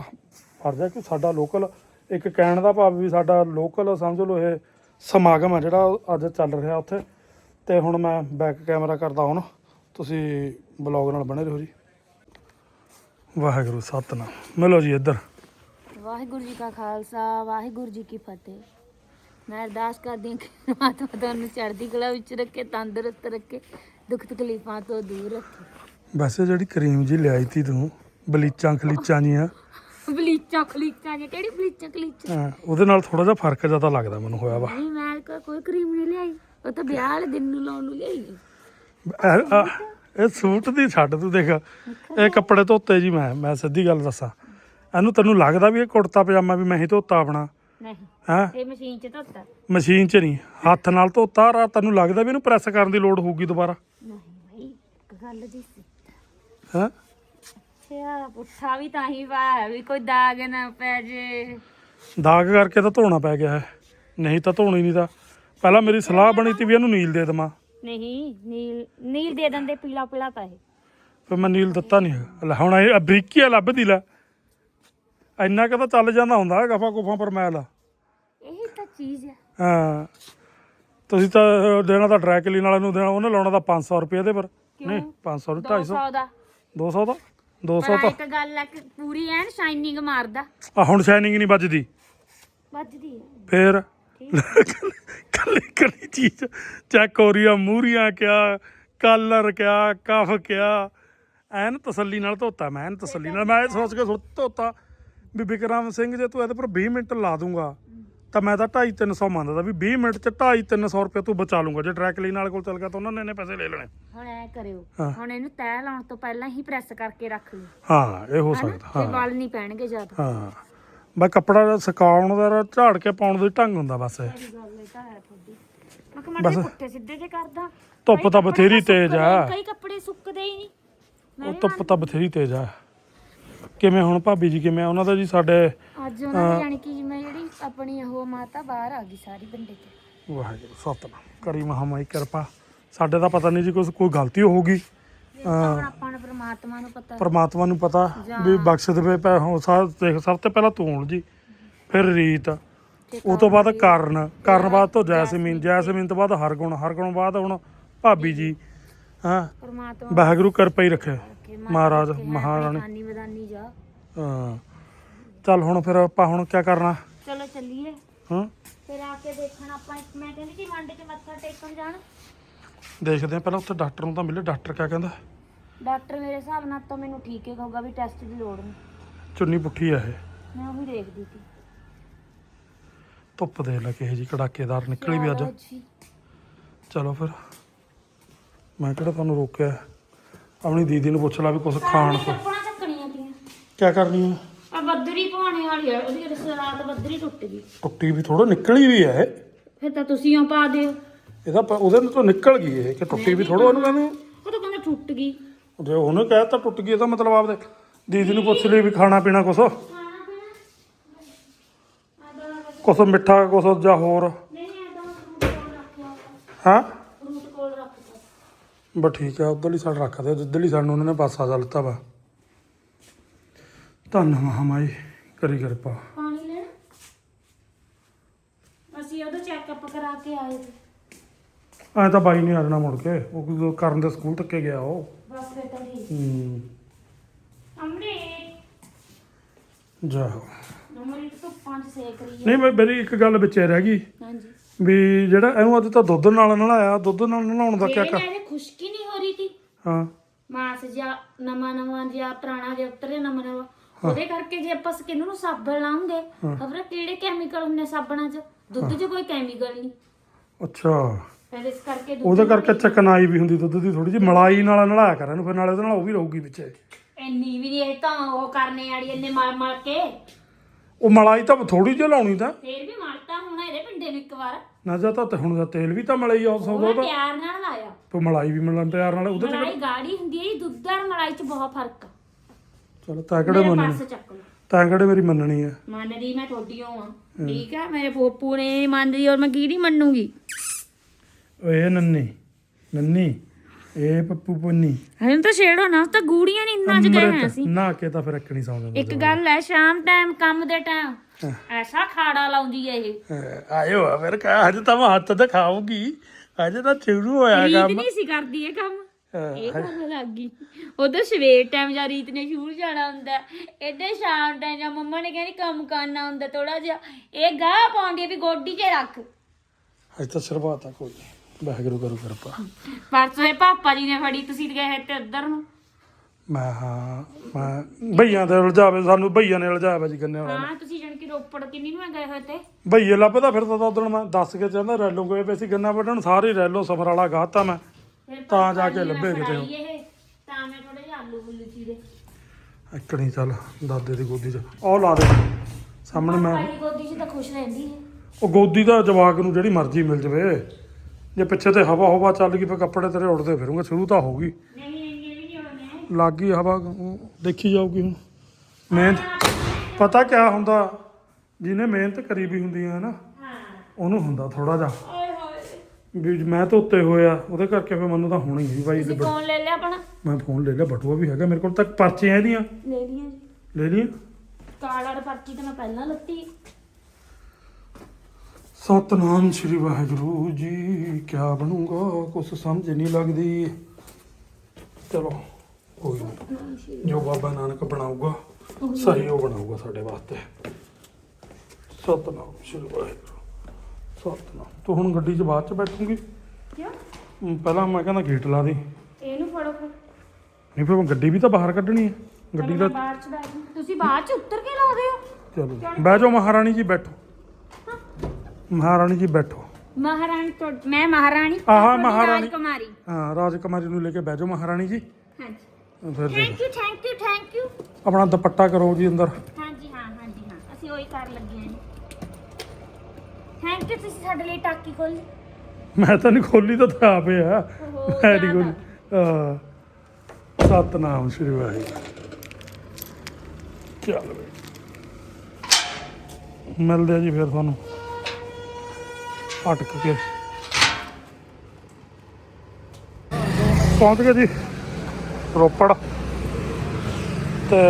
ਫਰਜ਼ ਹੈ ਕਿ ਸਾਡਾ ਲੋਕਲ ਇੱਕ ਕਹਿਣ ਦਾ ਭਾਵ ਵੀ ਸਾਡਾ ਲੋਕਲ ਸਮਝ ਲਓ, ਇਹ ਸਮਾਗਮ ਹੈ ਜਿਹੜਾ ਅੱਜ ਚੱਲ ਰਿਹਾ ਉੱਥੇ। ਤੇ ਹੁਣ ਮੈਂ ਬੈਕ ਕੈਮਰਾ ਕਰਦਾ ਹੁਣ। ਤੁਸੀਂ ਬਲੌਗ ਨਾਲ ਬਣੇ ਰਹੋ ਜੀ। ਵਾਹਿਗੁਰੂ, ਸਤਨਾਮ। ਮਿਲੋ ਜੀ ਇੱਧਰ। ਵਾਹਿਗੁਰੂ ਜੀ ਕਾ ਖਾਲਸਾ ਵਾਹਿਗੁਰੂ ਜੀ ਕੀ ਫਤਿਹ। ਮੈਂ ਅਰਦਾਸ ਕਰਦੀ ਹਾਂ ਕਿ ਪਰਮਾਤਮਾ ਤੁਹਾਨੂੰ ਚੜ੍ਹਦੀ ਕਲਾ ਵਿੱਚ ਰੱਖੇ ਤੰਦਰੁਸਤ ਰੱਖੇ ਦੁੱਖ ਤਕਲੀਫਾਂ ਤੋਂ ਦੂਰ ਰੱਖੇ। ਵੈਸੇ ਜਿਹੜੀ ਕਰੀਮ ਜੀ ਲਿਆਈ ਤੀ ਤੂੰ ਬਲੀਚਾਂ ਖਲੀਚਾਂ ਜੀਆਂ। ਬਲੀਚਾਂ ਖਲੀਚਾਂ ਜੇ ਕਿਹੜੀ ਬਲੀਚਾਂ ਖਲੀਚਾਂ? ਹਾਂ, ਉਹਦੇ ਨਾਲ ਥੋੜਾ ਜਿਹਾ ਫ਼ਰਕ ਜ਼ਿਆਦਾ ਲੱਗਦਾ ਮੈਨੂੰ ਹੋਇਆ ਵਾ। ਨਹੀਂ ਮੈਂ ਕੋਈ ਕਰੀਮ ਨਹੀਂ ਲਿਆਈ। ਉਹ ਤਾਂ ਵਿਆਹ ਵਾਲੇ ਦਿਨ ਨੂੰ ਲਾਉਣ ਨੂੰ ਲਿਆਈ ਇਹ ਇਹ ਸੂਟ ਦੀ ਛੱਡ ਤੂੰ ਦੇਖ ਇਹ ਕੱਪੜੇ ਧੋਤੇ ਜੀ ਮੈਂ ਮੈਂ ਸਿੱਧੀ ਗੱਲ ਦੱਸਾਂ। ਇਹਨੂੰ ਤੈਨੂੰ ਲੱਗਦਾ ਵੀ ਇਹ ਕੁੜਤਾ ਪਜਾਮਾ ਵੀ ਮੈਂ ਹੀ ਧੋਤਾ ਆਪਣਾ? ਨਹੀਂ। ਹੈ? ਇਹ ਮਸ਼ੀਨ 'ਚ ਧੋਤਾ। ਮਸ਼ੀਨ 'ਚ ਨਹੀਂ। ਹੱਥ ਨਾਲ ਧੋਤਾ ਰਾ ਤੈਨੂੰ ਲੱਗਦਾ ਵੀ ਇਹਨੂੰ ਪ੍ਰੈਸ ਕਰਨ ਦੀ ਲੋੜ ਹੋਊਗੀ ਦੁਬਾਰਾ? ਨਹੀਂ ਭਾਈ ਇੱਕ ਗੱਲ ਦੀ ਸੀ। ਹੈ? ਸਿਆ ਪੁੱਠਾ ਵੀ ਤਾਂ ਹੀ ਵਾ ਵੀ ਕੋਈ ਦਾਗ ਨਾ ਪੈ ਜੇ। ਦਾਗ ਕਰਕੇ ਤਾਂ ਧੋਣਾ ਪੈ ਗਿਆ ਹੈ। ਨਹੀਂ ਤਾਂ ਧੋਣੀ ਨਹੀਂ ਤਾਂ। ਪਹਿਲਾਂ ਮੇਰੀ ਸਲਾਹ ਬਣੀ ਤੀ ਵੀ ਇਹਨੂੰ ਨੀਲ ਦੇ ਦੇਵਾਂ। ਨਹੀਂ ਨੀਲ ਨੀਲ ਦੇ ਦਿੰਦੇ ਪੀਲਾ ਪੀਲਾ ਤਾਂ ਇਹ। ਫਿਰ ਮੈਂ ਨੀਲ ਦਿੱਤਾ ਨਹੀਂ ਹੈਗਾ। ਲੈ ਹੁਣ ਇਹ ਬਰੀਕੀ ਆ ਲੱਭਦੀ ਲੈ। ਇੰਨਾ ਕੁ ਤਾਂ ਚੱਲ ਜਾਂਦਾ ਹੁੰਦਾ ਗਫਾ ਗੁਫਾ ਪਰ ਮੈਲ। ਇਹੀ ਤਾਂ ਚੀਜ਼ ਹੈ। ਹਾਂ। ਤੁਸੀਂ ਤਾਂ ਅਹ, ਦੇਣਾ ਤਾਂ ਡਰਾਈ ਕਲੀਨ ਵਾਲੇ ਨੂੰ ਦੇਣਾ ਉਹਨੇ ਲਾਉਣਾ ਤਾਂ 500 ਰੁਪਏ ਦੇ ਪਰ। ਨਹੀਂ 500 ਨਹੀਂ 250 200 ਦਾ 200 ਦਾ। 200 ਪਰ ਤਾਂ। ਇੱਕ ਗੱਲ ਹੈ ਕਿ ਪੂਰੀ ਐਨ ਸ਼ਾਈਨਿੰਗ ਮਾਰਦਾ। ਆ ਹੁਣ ਸ਼ਾਈਨਿੰਗ ਨਹੀਂ ਵੱਜਦੀ। ਵੱਜਦੀ ਹੈ। ਫੇਰ? ਕੱਲੀ ਕੱਲੀ ਚੀਜ਼ ਚੈੱਕ ਹੋ ਰਹੀ ਆ ਮੂਰੀਆਂ ਕਿਆ ਕਲਰ ਕਿਆ ਕਫ ਕਿਆ। ਐਨ ਤਸੱਲੀ ਨਾਲ ਧੋਤਾ ਮੈਂ ਐਨ ਤਸੱਲੀ ਨਾਲ। ਮੈਂ ਇਹ ਸੋਚ ਕੇ ਸੁੱਟ ਧੋਤਾ। ਵੀ ਵਿਕਰਮ ਸਿੰਘ ਜੇ ਤੂੰ ਇਹਦੇ ਪਰ 20 ਮਿੰਟ ਲਾ ਦੂੰਗਾ ਤਾਂ ਮੈਂ ਤਾਂ 2.5 300 ਮੰਨਦਾ ਵੀ 20 ਮਿੰਟ ਚ 2.5 300 ਰੁਪਏ ਤੂੰ ਬਚਾ ਲੂੰਗਾ ਜੇ ਟਰੈਕ ਲਈ ਨਾਲ ਕੋਲ ਚੱਲ ਗਿਆ ਤਾਂ ਉਹਨਾਂ ਨੇ ਇਹਨੇ ਪੈਸੇ ਲੈ ਲੈਣੇ। ਹੁਣ ਐ ਕਰਿਓ ਹਾਂ। ਹੁਣ ਇਹਨੂੰ ਤੈਅ ਲਾਉਣ ਤੋਂ ਪਹਿਲਾਂ ਹੀ ਪ੍ਰੈਸ ਕਰਕੇ ਰੱਖ ਲਿਓ। ਹਾਂ ਇਹ ਹੋ? ਸਕਦਾ ਤੇ ਹਾਂ। ਵਾਲ ਨਹੀਂ ਪੈਣਗੇ ਜ਼ਿਆਦਾ। ਹਾਂ। ਬਈ ਕੱਪੜਾ ਸੁਕਾਉਣ ਦਾ ਝਾੜ ਕੇ ਪਾਉਣ ਦਾ ਢੰਗ ਹੁੰਦਾ ਬਸ ਇਹ। ਮੇਰੀ ਗੱਲ ਇਹ ਤਾਂ ਹੈ ਤੁਹਾਡੀ। ਮੈਂ ਕਿਹਾ ਬਸ। ਮੈਂ ਪੁੱਠੇ ਸਿੱਧੇ ਜੇ ਕਰਦਾ। ਧੁੱਪ ਕਈ ਤਾਂ ਕੱਪੜੇ ਬਥੇਰੀ ਤੇਜ਼ ਆ। ਕਈ ਕੱਪੜੇ ਸੁੱਕਦੇ ਹੀ ਨਹੀਂ। ਮੈਂ ਉਹ ਵੀ ਧੁੱਪ ਤਾਂ ਬਥੇਰੀ ਤੇਜ਼ ਆ। ਕਿਵੇਂ ਹੁਣ ਭਾਬੀ ਜੀ ਕਿਵੇਂ ਆ? ਉਹਨਾਂ ਦਾ ਜੀ ਸਾਡੇ ਅੱਜ ਉਹਨਾਂ ਦੀ ਜਾਣੀ ਕਿ ਜਿਵੇਂ ਜਿਹੜੀ ਆਪਣੀ ਉਹ ਮਾਤਾ ਬਾਹਰ ਆ ਗਈ ਸਾਰੀ ਬੰਦੇ ਤੇ ਵਾਹਿਗੁਰੂ ਸਤਨਾਮ। ਕਰੀ ਮਹਾਮਾਈ ਕਿਰਪਾ। ਸਾਡੇ ਤਾਂ ਪਤਾ ਨਹੀਂ ਜੀ ਕੁਛ ਕੋਈ ਗਲਤੀ ਹੁਣ ਆਪਾਂ ਨੂੰ ਪ੍ਰਮਾਤਮਾ ਨੂੰ ਪਤਾ। ਪਰਮਾਤਮਾ ਨੂੰ ਪਤਾ ਵੀ ਬਖਸ਼ ਦੇਵੇ ਪੈ ਹੁਣ ਸਾ ਦੇਖ ਸਭ ਤੋਂ ਪਹਿਲਾਂ ਤੂੰ ਜੀ ਫਿਰ ਰੀਤ। ਉਹ ਤੋਂ ਬਾਅਦ ਕਾਰਨ। ਕਾਰਨ ਬਾਅਦ ਤੋਂ ਜੈਸਮੀਨ ਜੈਸਮੀਨ ਤੋਂ ਬਾਅਦ ਹਰਗੁਣ। ਹਰਗੁਣ ਬਾਅਦ ਹੁਣ ਭਾਬੀ ਜੀ। ਹਾਂ? ਪ੍ਰਮਾਤਮਾ ਵਾਹਿਗੁਰੂ ਕਿਰਪਾ ਹੀ ਰੱਖੇ। ਮਹਾਰਾਜ, ਮਹਾਰਾਣੀ। ਬਦਾਨੀ ਜਾ। ਹਾਂ। ਚੱਲ ਹੁਣ ਫਿਰ ਆਪਾਂ ਹੁਣ ਕੀ ਕਰਨਾ? ਚਲੋ ਚੱਲੀਏ। ਹਾਂ? ਫਿਰ ਆ ਕੇ ਦੇਖਣਾ ਆਪਾਂ ਮੈਂ ਕਹਿੰਦੀ ਸੀ ਮੰਡੇ 'ਚ ਮੱਥਾ ਟੇਕਣ ਜਾਣ। ਦੇਖਦੇ ਆ ਪਹਿਲਾਂ ਉੱਥੇ ਡਾਕਟਰ ਨੂੰ ਤਾਂ ਮਿਲੇ। ਡਾਕਟਰ ਕਿਆ ਕਹਿੰਦਾ? ਡਾਕਟਰ ਮੇਰੇ ਹਿਸਾਬ ਨਾਲ ਤਾਂ ਮੈਨੂੰ ਠੀਕ ਹੀ ਕਹੂਗਾ ਵੀ ਟੈਸਟ ਦੀ ਲੋੜ ਨਹੀਂ। ਚੁੰਨੀ ਪੁੱਠੀ ਆ ਇਹ। ਮੈਂ ਉਹੀ ਦੇਖਦੀ ਸੀ। ਧੁੱਪ ਦੇ ਲੈ ਕਿਹੇ ਜੀ ਕੜਾਕੇਦਾਰ ਨਿਕਲੀ ਵੀ ਅੱਜ। ਚਲੋ ਫਿਰ। ਮੈਂ ਕਿਹੜਾ ਤੁਹਾਨੂੰ ਰੋਕਿਆ? ਆਪਣੀ ਦੀਦੀ ਨੂੰ ਪੁੱਛ ਲਾ ਵੀ ਕੁਝ ਖਾਣ ਤੋਂ। ਚੱਪਣਾ ਚੱਕਣੀਆਂ ਤੀਆਂ ਕਿਆ ਕਰਨੀ ਆ? ਆ ਬੱਦਰੀ ਪਾਉਣੇ ਵਾਲੀ ਆ ਉਹਦੀ ਰਸ- ਰਾਤ ਬੱਦਰੀ ਟੁੱਟ ਗਈ। ਟੁੱਟੀ ਵੀ ਥੋੜਾ ਨਿਕਲੀ ਵੀ ਹੈ ਫਿਰ ਤਾਂ ਤੁਸੀਂ ਉਹ ਪਾ ਦਿਓ। ਇਹਦਾ ਪ- ਉਹਦੇ ਤੋਂ ਨਿਕਲ ਗਈ ਇਹ ਕਿ ਟੁੱਟੀ ਵੀ ਥੋੜਾ ਉਹਨੂੰ ਕਹਿੰਦੇ ਉਹ ਤਾਂ ਕਹਿੰਦਾ ਟੁੱਟ ਗਈ। ਜੇ ਉਹਨੇ ਕਹਿਤਾ ਟੁੱਟ ਗਈ ਇਹਦਾ ਮਤਲਬ ਆਪਦੇ ਦੀਦੀ ਨੂੰ ਪੁੱਛ ਲਈ ਵੀ ਖਾਣਾ ਪੀਣਾ ਕੁਛ। ਖਾਣਾ ਪੀਣਾ? ਆਦਾ ਕੁਛ ਮਿੱਠਾ ਕੁਛ ਜਾਂ ਹੋਰ। ਨਹੀਂ ਰੱਖਿਆ ਹਾਂ? ਬਸ ਠੀਕ ਆ ਉਧਰਲੀ ਸਾਈਡ ਰੱਖ ਦੇ ਜਿੱਧਰਲੀ ਸਾਈਡ ਨੂੰ ਉਹਨਾਂ ਨੇ ਪਾਸਾ ਜਾ ਲਿੱਤਾ ਵਾ। ਧੰਨ ਮਹਾਮਾਈ ਕਰੀ ਕਿਰਪਾ। ਪਾਣੀ ਲੈਣਾ? ਅਸੀਂ ਉਹਦਾ ਚੈੱਕਅਪ ਕਰਾ ਕੇ ਆਏ ਸੀ। ਐ ਤਾਂ ਬਾਈ ਨਹੀਂ ਆ ਜਾਣਾ ਮੁੜ ਕੇ ਉਹ ਕੋਈ ਕਰਨ ਦੇ ਸਕੂਲ ਤੱਕੇ ਗਿਆ ਉਹ। ਬਸ ਫਿਰ ਤਾਂ ਠੀਕ। ਹੂੰ। ਜਾ। ਸੇਕ ਰਹੀ ਹੈ ਨਹੀਂ ਮੈਂ ਮੇਰੀ ਇੱਕ ਗੱਲ ਵਿੱਚੇ ਰਹਿ ਗਈ। ਹਾਂਜੀ। ਵੀ ਜਿਹੜਾ ਇਹਨੂੰ ਅੱਜ ਤਾਂ ਦੁੱਧ ਨਾਲ ਨਲਾਇਆ ਦੁੱਧ ਨਾਲ ਨਲਾਉਣ ਦਾ ਕਿਆ ਕਰ ਇਹਦੇ ਖੁਸ਼ਕੀ ਨਹੀਂ ਹੋ ਰਹੀ ਸੀ ਹਾਂ। ਮਾਸ ਜਾਂ ਨਵਾਂ ਨਵਾਂ ਜਾਂ ਪੁਰਾਣਾ ਜਿਹਾ ਉਤਰੇ ਨਵਾਂ ਨਵਾਂ। ਉਹਦੇ ਕਰਕੇ ਜੇ ਆਪਾਂ ਸਕਿਨ ਨੂੰ ਸਾਬਣ ਲਾਉਂਗੇ ਖਬਰ ਕਿਹੜੇ ਕੈਮੀਕਲ ਹੁੰਦੇ ਸਾਬਣਾਂ 'ਚ? ਦੁੱਧ 'ਚ ਕੋਈ ਕੈਮੀਕਲ ਨਹੀਂ। ਅੱਛਾ। ਫਿਰ ਇਸ ਕਰਕੇ ਦੁੱਧ ਉਹਦੇ ਕਰਕੇ ਚਕਨਾਈ ਵੀ ਹੁੰਦੀ ਦੁੱਧ ਦੀ ਥੋੜੀ ਜਿਹੀ ਮਲਾਈ ਨਾਲ ਨਲਾਇਆ ਕਰ ਇਹਨੂੰ ਫਿਰ ਨਾਲੇ ਉਹਦੇ ਨਾਲ ਉਹ ਵੀ ਰਹੂਗੀ ਵਿੱਚੇ। ਇੰਨੀ ਵੀ ਨਹੀਂ ਇਹ ਤਾਂ ਉਹ ਕਰਨੇ ਵਾਲੀ ਇਹਨੇ ਮਲ ਮਲ ਕੇ। ਉਹ ਮਲਾਈ ਤਾਂ ਥੋੜੀ ਜਿਹੀ ਲਾਉਣੀ ਤਾਂ। ਫੇਰ ਵੀ ਮਲਤਾ ਹੁਣ ਇਹਦੇ ਪਿੰਡੇ ਨੂੰ ਇੱਕ ਵਾਰ। ਨਾ ਜਾਂ ਤਾਂ ਤੇ ਹੁਣ ਦਾ ਤੇਲ ਵੀ ਤਾਂ ਮਲਾਈ ਆ ਸੌਦਾ ਉਹ ਦਾ ਪਿਆਰ ਨਾਲ ਲਾਇਆ। ਤੇ ਮਲਾਈ ਵੀ ਮਿਲਣ ਪਿਆਰ ਨਾਲ ਉਹਦੇ ਚ ਮਲਾਈ ਗਾੜੀ ਹੁੰਦੀ ਹੈ ਜੀ, ਦੁੱਧ ਔਰ ਮਲਾਈ 'ਚ ਬਹੁਤ ਫ਼ਰਕ ਆ। ਚਲੋ ਤਾਂ ਕਿਹੜੇ ਮੇਰੇ ਮੰਨਣੀ। ਪਾਸ ਚੱਕ ਲਓ। ਤਾਂ ਕਿਹੜੇ ਮੇਰੀ ਮੰਨਣੀ ਆ। ਮੰਨਦੀ ਮੈਂ ਤੁਹਾਡੀ ਆ। ਠੀਕ ਆ ਮੇਰੇ ਪੋਪੂ ਨੇ ਮੰਨਦੀ ਔਰ ਮੈਂ ਕਿਹਦੀ ਮੰਨੂਗੀ। ਓਏ ਨੰਨੀ ਨੰਨੀ। ਇਹ ਪੱਪੂ ਪੁੰਨੀ। ਹਜੇ ਤਾਂ ਛੇੜੋ ਨਾ ਉਹ ਤਾਂ ਗੂੜੀਆਂ ਨਹੀਂ ਇੰਨਾ ਚ ਗਏ ਹਾਂ ਅਸੀਂ। ਨਾ ਕੇ ਤਾਂ ਫਿਰ ਰੱਖਣੀ ਸੌਂ ਜਾਂਦਾ ਇੱਕ ਗੱਲ ਹੈ ਸ਼ਾਮ ਟਾਈਮ ਕੰਮ ਦੇ ਟਾਈਮ ਐਸਾ ਖਾੜਾ ਲਾਉਂਦੀ ਹੈ ਇਹ। ਅਹ ਆਇਓ ਆ ਫਿਰ ਕਾ ਹਜੇ ਤਾਂ ਮੈਂ ਹੱਥ ਦਿਖਾਉਂਗੀ ਹਜੇ ਤਾਂ ਸ਼ੁਰੂ ਹੋਇਆ ਰੀਤ ਕੰਮ। ਨਹੀਂ ਸੀ ਕਰਦੀ ਇਹ ਕੰਮ। ਇਹ ਗੱਲ ਲੱਗ ਗਈ। ਉਧਰ ਸਵੇਰ ਟਾਈਮ ਜਾਂ ਰੀਤ ਨੇ ਸ਼ੂਰ ਜਾਣਾ ਹੁੰਦਾ ਇੱਧਰ ਸ਼ਾਮ ਟਾਈਮ ਜਾਂ ਮੰਮਾ ਨੇ ਕਹਿੰਦੀ ਕੰਮ ਕਰਨਾ ਹੁੰਦਾ ਥੋੜਾ ਜਿਹਾ। ਇਹ ਗਾਹ ਪਾਉਂਦੀ ਵੀ ਗੋਡੀ 'ਚ ਰੱਖ। ਤਾਂ ਕੋਈ ਨੀ। ਵਾਹਿਗੁਰੂ ਕਰੂ ਕਿਰਪਾ। ਪਰਸੋਂ ਇਹ ਪਾਪਾ ਜੀ ਨੇ ਫੜੀ ਤੁਸੀਂ ਗਏ ਤੇ ਉੱਧਰ ਨੂੰ। ਮੈਂ ਹਾਂ ਮੈਂ ਭਈਆਂ ਦੇ ਉਲਝਾਵੇ ਸਾਨੂੰ ਭਈਆਂ ਨੇ ਉਲਝਾਇਆ ਜੀ ਗੰਨੇ ਵਾਲਾ ਹਾਂ ਤੁਸੀਂ ਜਣ ਕਿ ਰੋਪੜ ਕਿੰਨੀ ਨੂੰ ਗਏ ਹੋਏ ਤੇ ਭਈਏ ਲੱਭਦਾ ਫਿਰਦਾ ਤਾਂ ਉਦੋਂ ਮੈਂ ਦੱਸ ਕੇ ਜਾਂਦਾ ਰੈਲੋਂ ਗਏ ਪਏ ਸੀ ਗੰਨਾ ਵੱਢਣ ਸਾਰੇ ਰੈਲੋ ਸਫਰ ਵਾਲਾ ਗਾਤਾ ਮੈਂ। ਫਿਰ ਤਾਂ ਜਾ ਕੇ ਲੱਭੇ ਕਿਤੇ ਉਹ। ਤਾਂ ਮੈਂ ਥੋੜੇ ਜਿਹਾ ਆਲੂ ਬੁੱਲੂ ਚੀਰੇ। ਇਕਣੀ ਚੱਲ ਦਾਦੇ ਦੀ ਗੋਦੀ 'ਚ। ਉਹ ਲਾ ਦੇ ਸਾਹਮਣੇ ਮੈਂ ਗੋਦੀ 'ਚ ਤਾਂ ਖੁਸ਼ ਰਹਿੰਦੀ ਹੈ। ਉਹ ਗੋਦੀ ਦਾ ਜਵਾਕ ਨੂੰ ਜਿਹੜੀ ਮਰਜ਼ੀ ਮਿਲ ਜਵੇ। ਜੇ ਪਿੱਛੇ ਤੇ ਹਵਾ ਹਵਾ ਚੱਲ ਗਈ ਫਿਰ ਕੱਪੜੇ ਤੇਰੇ ਉੱਡਦੇ ਫਿਰੂਗੇ ਸ਼ੁਰੂ ਤਾਂ ਹੋਊਗੀ ਨਹੀਂ ਇੰਨੇ ਵੀ ਨਹੀਂ ਹੋਣੇ ਲੱਗ ਗਈ ਹਵਾ ਦੇਖੀ ਜਾਊਗੀ ਹੁਣ। ਮਿਹਨਤ ਪਤਾ ਕਿਆ ਹੁੰਦਾ? ਜਿਹਨੇ ਮਿਹਨਤ ਕਰੀ ਵੀ ਹੁੰਦੀ ਹੈ। ਨਾ ਉਹਨੂੰ ਹੁੰਦਾ ਥੋੜਾ ਜਿਹਾ। ਓਏ ਹੋਏ। ਵੀ ਮੈਂ ਧੋਤੇ ਹੋਏ ਆ ਉਹਦੇ ਕਰਕੇ ਫਿਰ ਮੈਨੂੰ ਤਾਂ ਹੋਣੀ ਹੀ ਤੁਸੀਂ ਫੋਨ ਲੈ ਲਿਆ ਆਪਣਾ? ਮੈਂ ਫੋਨ ਲੈ ਲਿਆ ਬਟੂਆ ਵੀ ਹੈਗਾ ਮੇਰੇ ਕੋਲ। ਤੱਕ ਪਰਚੀਆਂ ਇਹਦੀਆਂ? ਲੈ ਲਈਆਂ ਜੀ। ਲੈ ਲਈਆਂ? ਕਾਰਡ ਵਾਲੀ ਪਰਚੀ ਤਾਂ ਮੈਂ ਪਹਿਲਾਂ ਲੱਤੀ। ਸਤਨਾਮ ਸ਼੍ਰੀ ਵਾਹਿਗੁਰੂ ਜੀ ਕਿਆ ਬਣੂਗਾ? ਕੁਛ ਸਮਝ ਨਹੀਂ ਲੱਗਦੀ। ਚਲੋ ਕੋਈ ਨਹੀਂ ਜੋ ਬਾਬਾ ਨਾਨਕ ਬਣਾਊਗਾ ਸਹੀ ਉਹ ਬਣਾਊਗਾ ਸਾਡੇ ਵਾਸਤੇ। ਸਤਨਾਮ ਸ਼੍ਰੀ ਵਾਹਿਗੁਰੂ। ਸਤਨਾਮ। ਤੂੰ ਹੁਣ ਗੱਡੀ 'ਚ ਬਾਅਦ 'ਚ ਬੈਠੂਗੀ? ਕਿਉਂ? ਪਹਿਲਾਂ ਮੈਂ ਕਹਿੰਦਾ ਗੇਟ ਲਾ ਦੇ। ਇਹਨੂੰ ਫੜੋ ਫਿਰ। ਨਹੀਂ ਫਿਰ ਮੈਂ ਗੱਡੀ ਵੀ ਤਾਂ ਬਾਹਰ ਕੱਢਣੀ ਹੈ। ਗੱਡੀ ਦਾ ਬਾਹਰ ਚ ਬੈਠ। ਤੁਸੀਂ ਬਾਹਰ ਚ ਉੱਤਰ ਕੇ ਲਾਉਂਦੇ ਹੋ? ਚਲੋ। ਬਹਿ ਜਾਓ ਮਹਾਰਾਣੀ ਜੀ ਬੈਠੋ। ਮਹਾਰਾਣੀ ਜੀ ਬੈਠੋ। ਮਹਾਰਾਣੀ ਤੋਂ ਮੈਂ ਮਹਾਰਾਣੀ ਆਹਾ, ਤੁਹਾਡੀ ਮਹਾਰਾਣੀ। ਰਾਜਕੁਮਾਰੀ ਹਾਂ ਰਾਜਕੁਮਾਰੀ ਨੂੰ ਲੈ ਕੇ ਬਹਿ ਜਾਓ ਮਹਾਰਾਣੀ ਜੀ। ਹਾਂਜੀ। ਫਿਰ ਦੇਖ thank you thank you thank you ਆਪਣਾ ਦੁਪੱਟਾ ਕਰੋ ਜੀ ਅੰਦਰ। ਹਾਂਜੀ ਹਾਂ ਹਾਂਜੀ ਹਾਂ। ਅਸੀਂ ਉਹੀ ਕਰ ਲੱਗੇ ਹਾਂ ਥੈਂਕ ਯੂ ਤੁਸੀਂ ਸਾਡੇ ਲਈ ਟਾਕੀ ਖੋਲੀ ਮੈਂ ਤਾਂ ਨਹੀਂ ਖੋਲੀ ਤਾਂ ਤਾਂ ਆਪੇ ਆ। ਓਹੋ, ਮੈਂ ਨਹੀਂ। ਖੋਲੀ ਹਾਂ। ਸਤਨਾਮ ਸ਼੍ਰੀ ਵਾਹਿਗੁਰੂ। ਚੱਲ ਬਈ। ਮਿਲਦੇ ਆ ਜੀ ਫਿਰ ਤੁਹਾਨੂੰ। ਅਟਕ ਕੇ ਪਹੁੰਚ ਗਏ ਜੀ ਰੋਪੜ। ਤੇ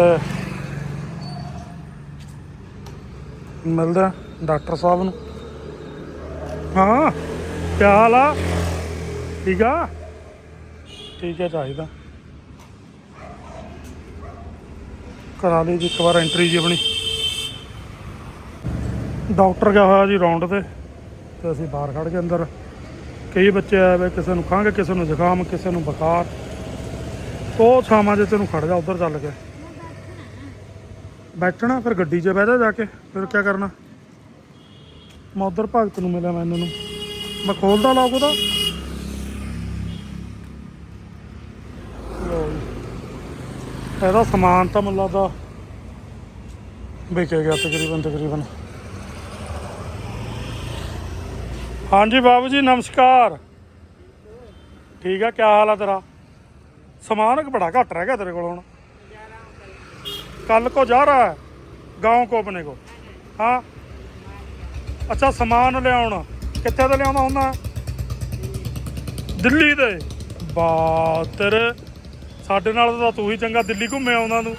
ਮਿਲਦਾ ਡਾਕਟਰ ਸਾਹਿਬ ਨੂੰ। ਹਾਂ ਕਿਆ ਹਾਲ ਆ? ਠੀਕ ਆ? ਠੀਕ ਹੈ ਚਾਹੀਦਾ। ਕਰਾ ਲਈ ਜੀ ਇੱਕ ਵਾਰ ਐਂਟਰੀ ਜੀ ਆਪਣੀ। ਡਾਕਟਰ ਗਿਆ ਹੋਇਆ ਜੀ ਰੌਂਡ ਤੇ? ਤੇ ਅਸੀਂ ਬਾਹਰ ਖੜ ਗਏ ਅੰਦਰ। ਕਈ ਬੱਚੇ ਆਏ ਕਿਸੇ ਨੂੰ ਖੰਘ ਕਿਸੇ ਨੂੰ ਜ਼ੁਕਾਮ, ਕਿਸੇ ਨੂੰ ਬੁਖਾਰ। ਉਹ ਛਾਵਾਂ ਜੇ ਤੈਨੂੰ ਖੜ ਜਾ, ਉਧਰ ਚੱਲ ਕੇ। ਬੈਠਣਾ, ਫਿਰ ਗੱਡੀ 'ਚ ਬਹਿ ਜਾ ਕੇ। ਫਿਰ ਕੀ ਕਰਨਾ? ਮੈਂ ਉਧਰ ਭਗਤ ਨੂੰ ਮਿਲਿਆ ਮੈਨੂੰ ਨੂੰ। ਮੈਂ ਖੋਲਦਾ ਲੋਕ ਉਹਦਾ। ਇਹਦਾ ਸਮਾਨ ਤਾਂ ਮੈਨੂੰ ਲੱਗਦਾ ਵਿਕੇ ਗਿਆ ਤਕਰੀਬਨ ਤਕਰੀਬਨ। ਹਾਂਜੀ ਬਾਬੂ ਜੀ, ਨਮਸਕਾਰ। ਠੀਕ ਆ, ਕਿਆ ਹਾਲ ਆ ਤੇਰਾ? ਸਮਾਨ ਬੜਾ ਘੱਟ ਰਹਿ ਗਿਆ ਤੇਰੇ ਕੋਲ ਹੁਣ। ਕੱਲ ਕੋ ਜਾ ਰਹਾ ਗਾਉਂ ਕੋ ਆਪਣੇ ਕੋ। ਹਾਂ। ਅੱਛਾ, ਸਮਾਨ ਲਿਆਉਣ। ਕਿੱਥੇ ਤੋਂ ਲਿਆਉਣਾ ਹੁੰਦਾ? ਦਿੱਲੀ ਦੇ। ਬਾਤਰ ਸਾਡੇ ਨਾਲ ਤਾਂ ਤੂੰ ਹੀ ਚੰਗਾ ਦਿੱਲੀ ਘੁੰਮੇ ਆਉਂਦਾ ਤੂੰ।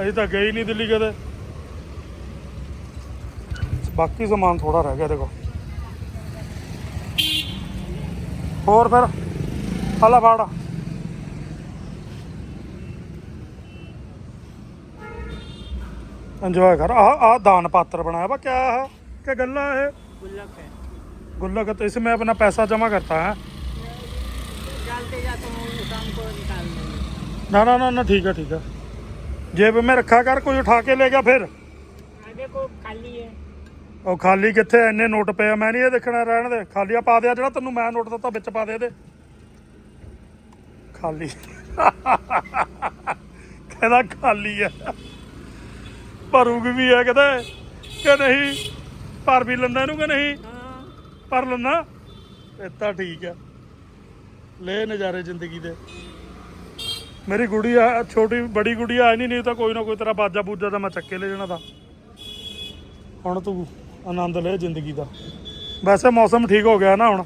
ਅਸੀਂ ਤਾਂ ਗਏ ਨਹੀਂ ਦਿੱਲੀ ਕਦੇ। ਬਾਕੀ ਸਮਾਨ ਥੋੜਾ ਰਹਿ ਗਿਆ ਦੇਖੋ ਹੋਰ ਫਿਰ ਹਲਾ ਫਾੜਾ ਇੰਜੋਏ ਕਰ ਆ ਆ ਦਾਨ ਪਾਤਰ बनाया वा क्या है क्या गल्ला है गुल्लक है गुल्लक है तो इसमें अपना पैसा जमा करता है डालते जाते हैं उस काम को निकाल देंगे ना ना ना ना ठीक है ठीक है जेब में रखा कर कोई उठा के ले गया फिर आगे को खाली है ਉਹ ਖਾਲੀ ਕਿੱਥੇ ਐਨੇ ਨੋਟ ਪਏ ਮੈਂ ਨਹੀਂ ਇਹ ਦੇਖਣਾ ਰਹਿਣ ਦੇ। ਖਾਲੀ ਆ ਪਾ ਦਿਆ ਜਿਹੜਾ ਤੈਨੂੰ ਮੈਂ ਨੋਟ ਦਿੱਤਾ, ਵਿੱਚ ਪਾ ਦੇ ਇਹਦੇ। ਖਾਲੀ। ਕਹਿੰਦਾ ਖਾਲੀ ਆ। ਭਰੂਗੀ ਵੀ ਹੈ ਕਿਤੇ। ਕਿ ਨਹੀਂ? ਭਰ ਵੀ ਲੈਂਦਾ ਇਹਨੂੰ ਕਿ ਨਹੀਂ? ਭਰ ਲੈਂਦਾ। ਇਹ ਤਾਂ ਠੀਕ ਆ। ਲੈ ਨਜ਼ਾਰੇ ਜ਼ਿੰਦਗੀ ਦੇ। ਮੇਰੀ ਗੁੜੀ ਆ ਛੋਟੀ, ਬੜੀ ਗੁੜੀ ਆ ਨਹੀਂ ਨਹੀਂ ਤਾਂ ਕੋਈ ਨਾ ਕੋਈ ਤੇਰਾ ਬਾਜਾ ਬੂਜਾ ਤਾਂ ਮੈਂ ਚੱਕੇ ਲੈ ਜਾਣਾ ਤਾਂ। ਹੁਣ ਤੂੰ ਆਨੰਦ ਲੈ ਜ਼ਿੰਦਗੀ ਦਾ। ਵੈਸੇ ਮੌਸਮ ਠੀਕ ਹੋ ਗਿਆ ਨਾ ਹੁਣ।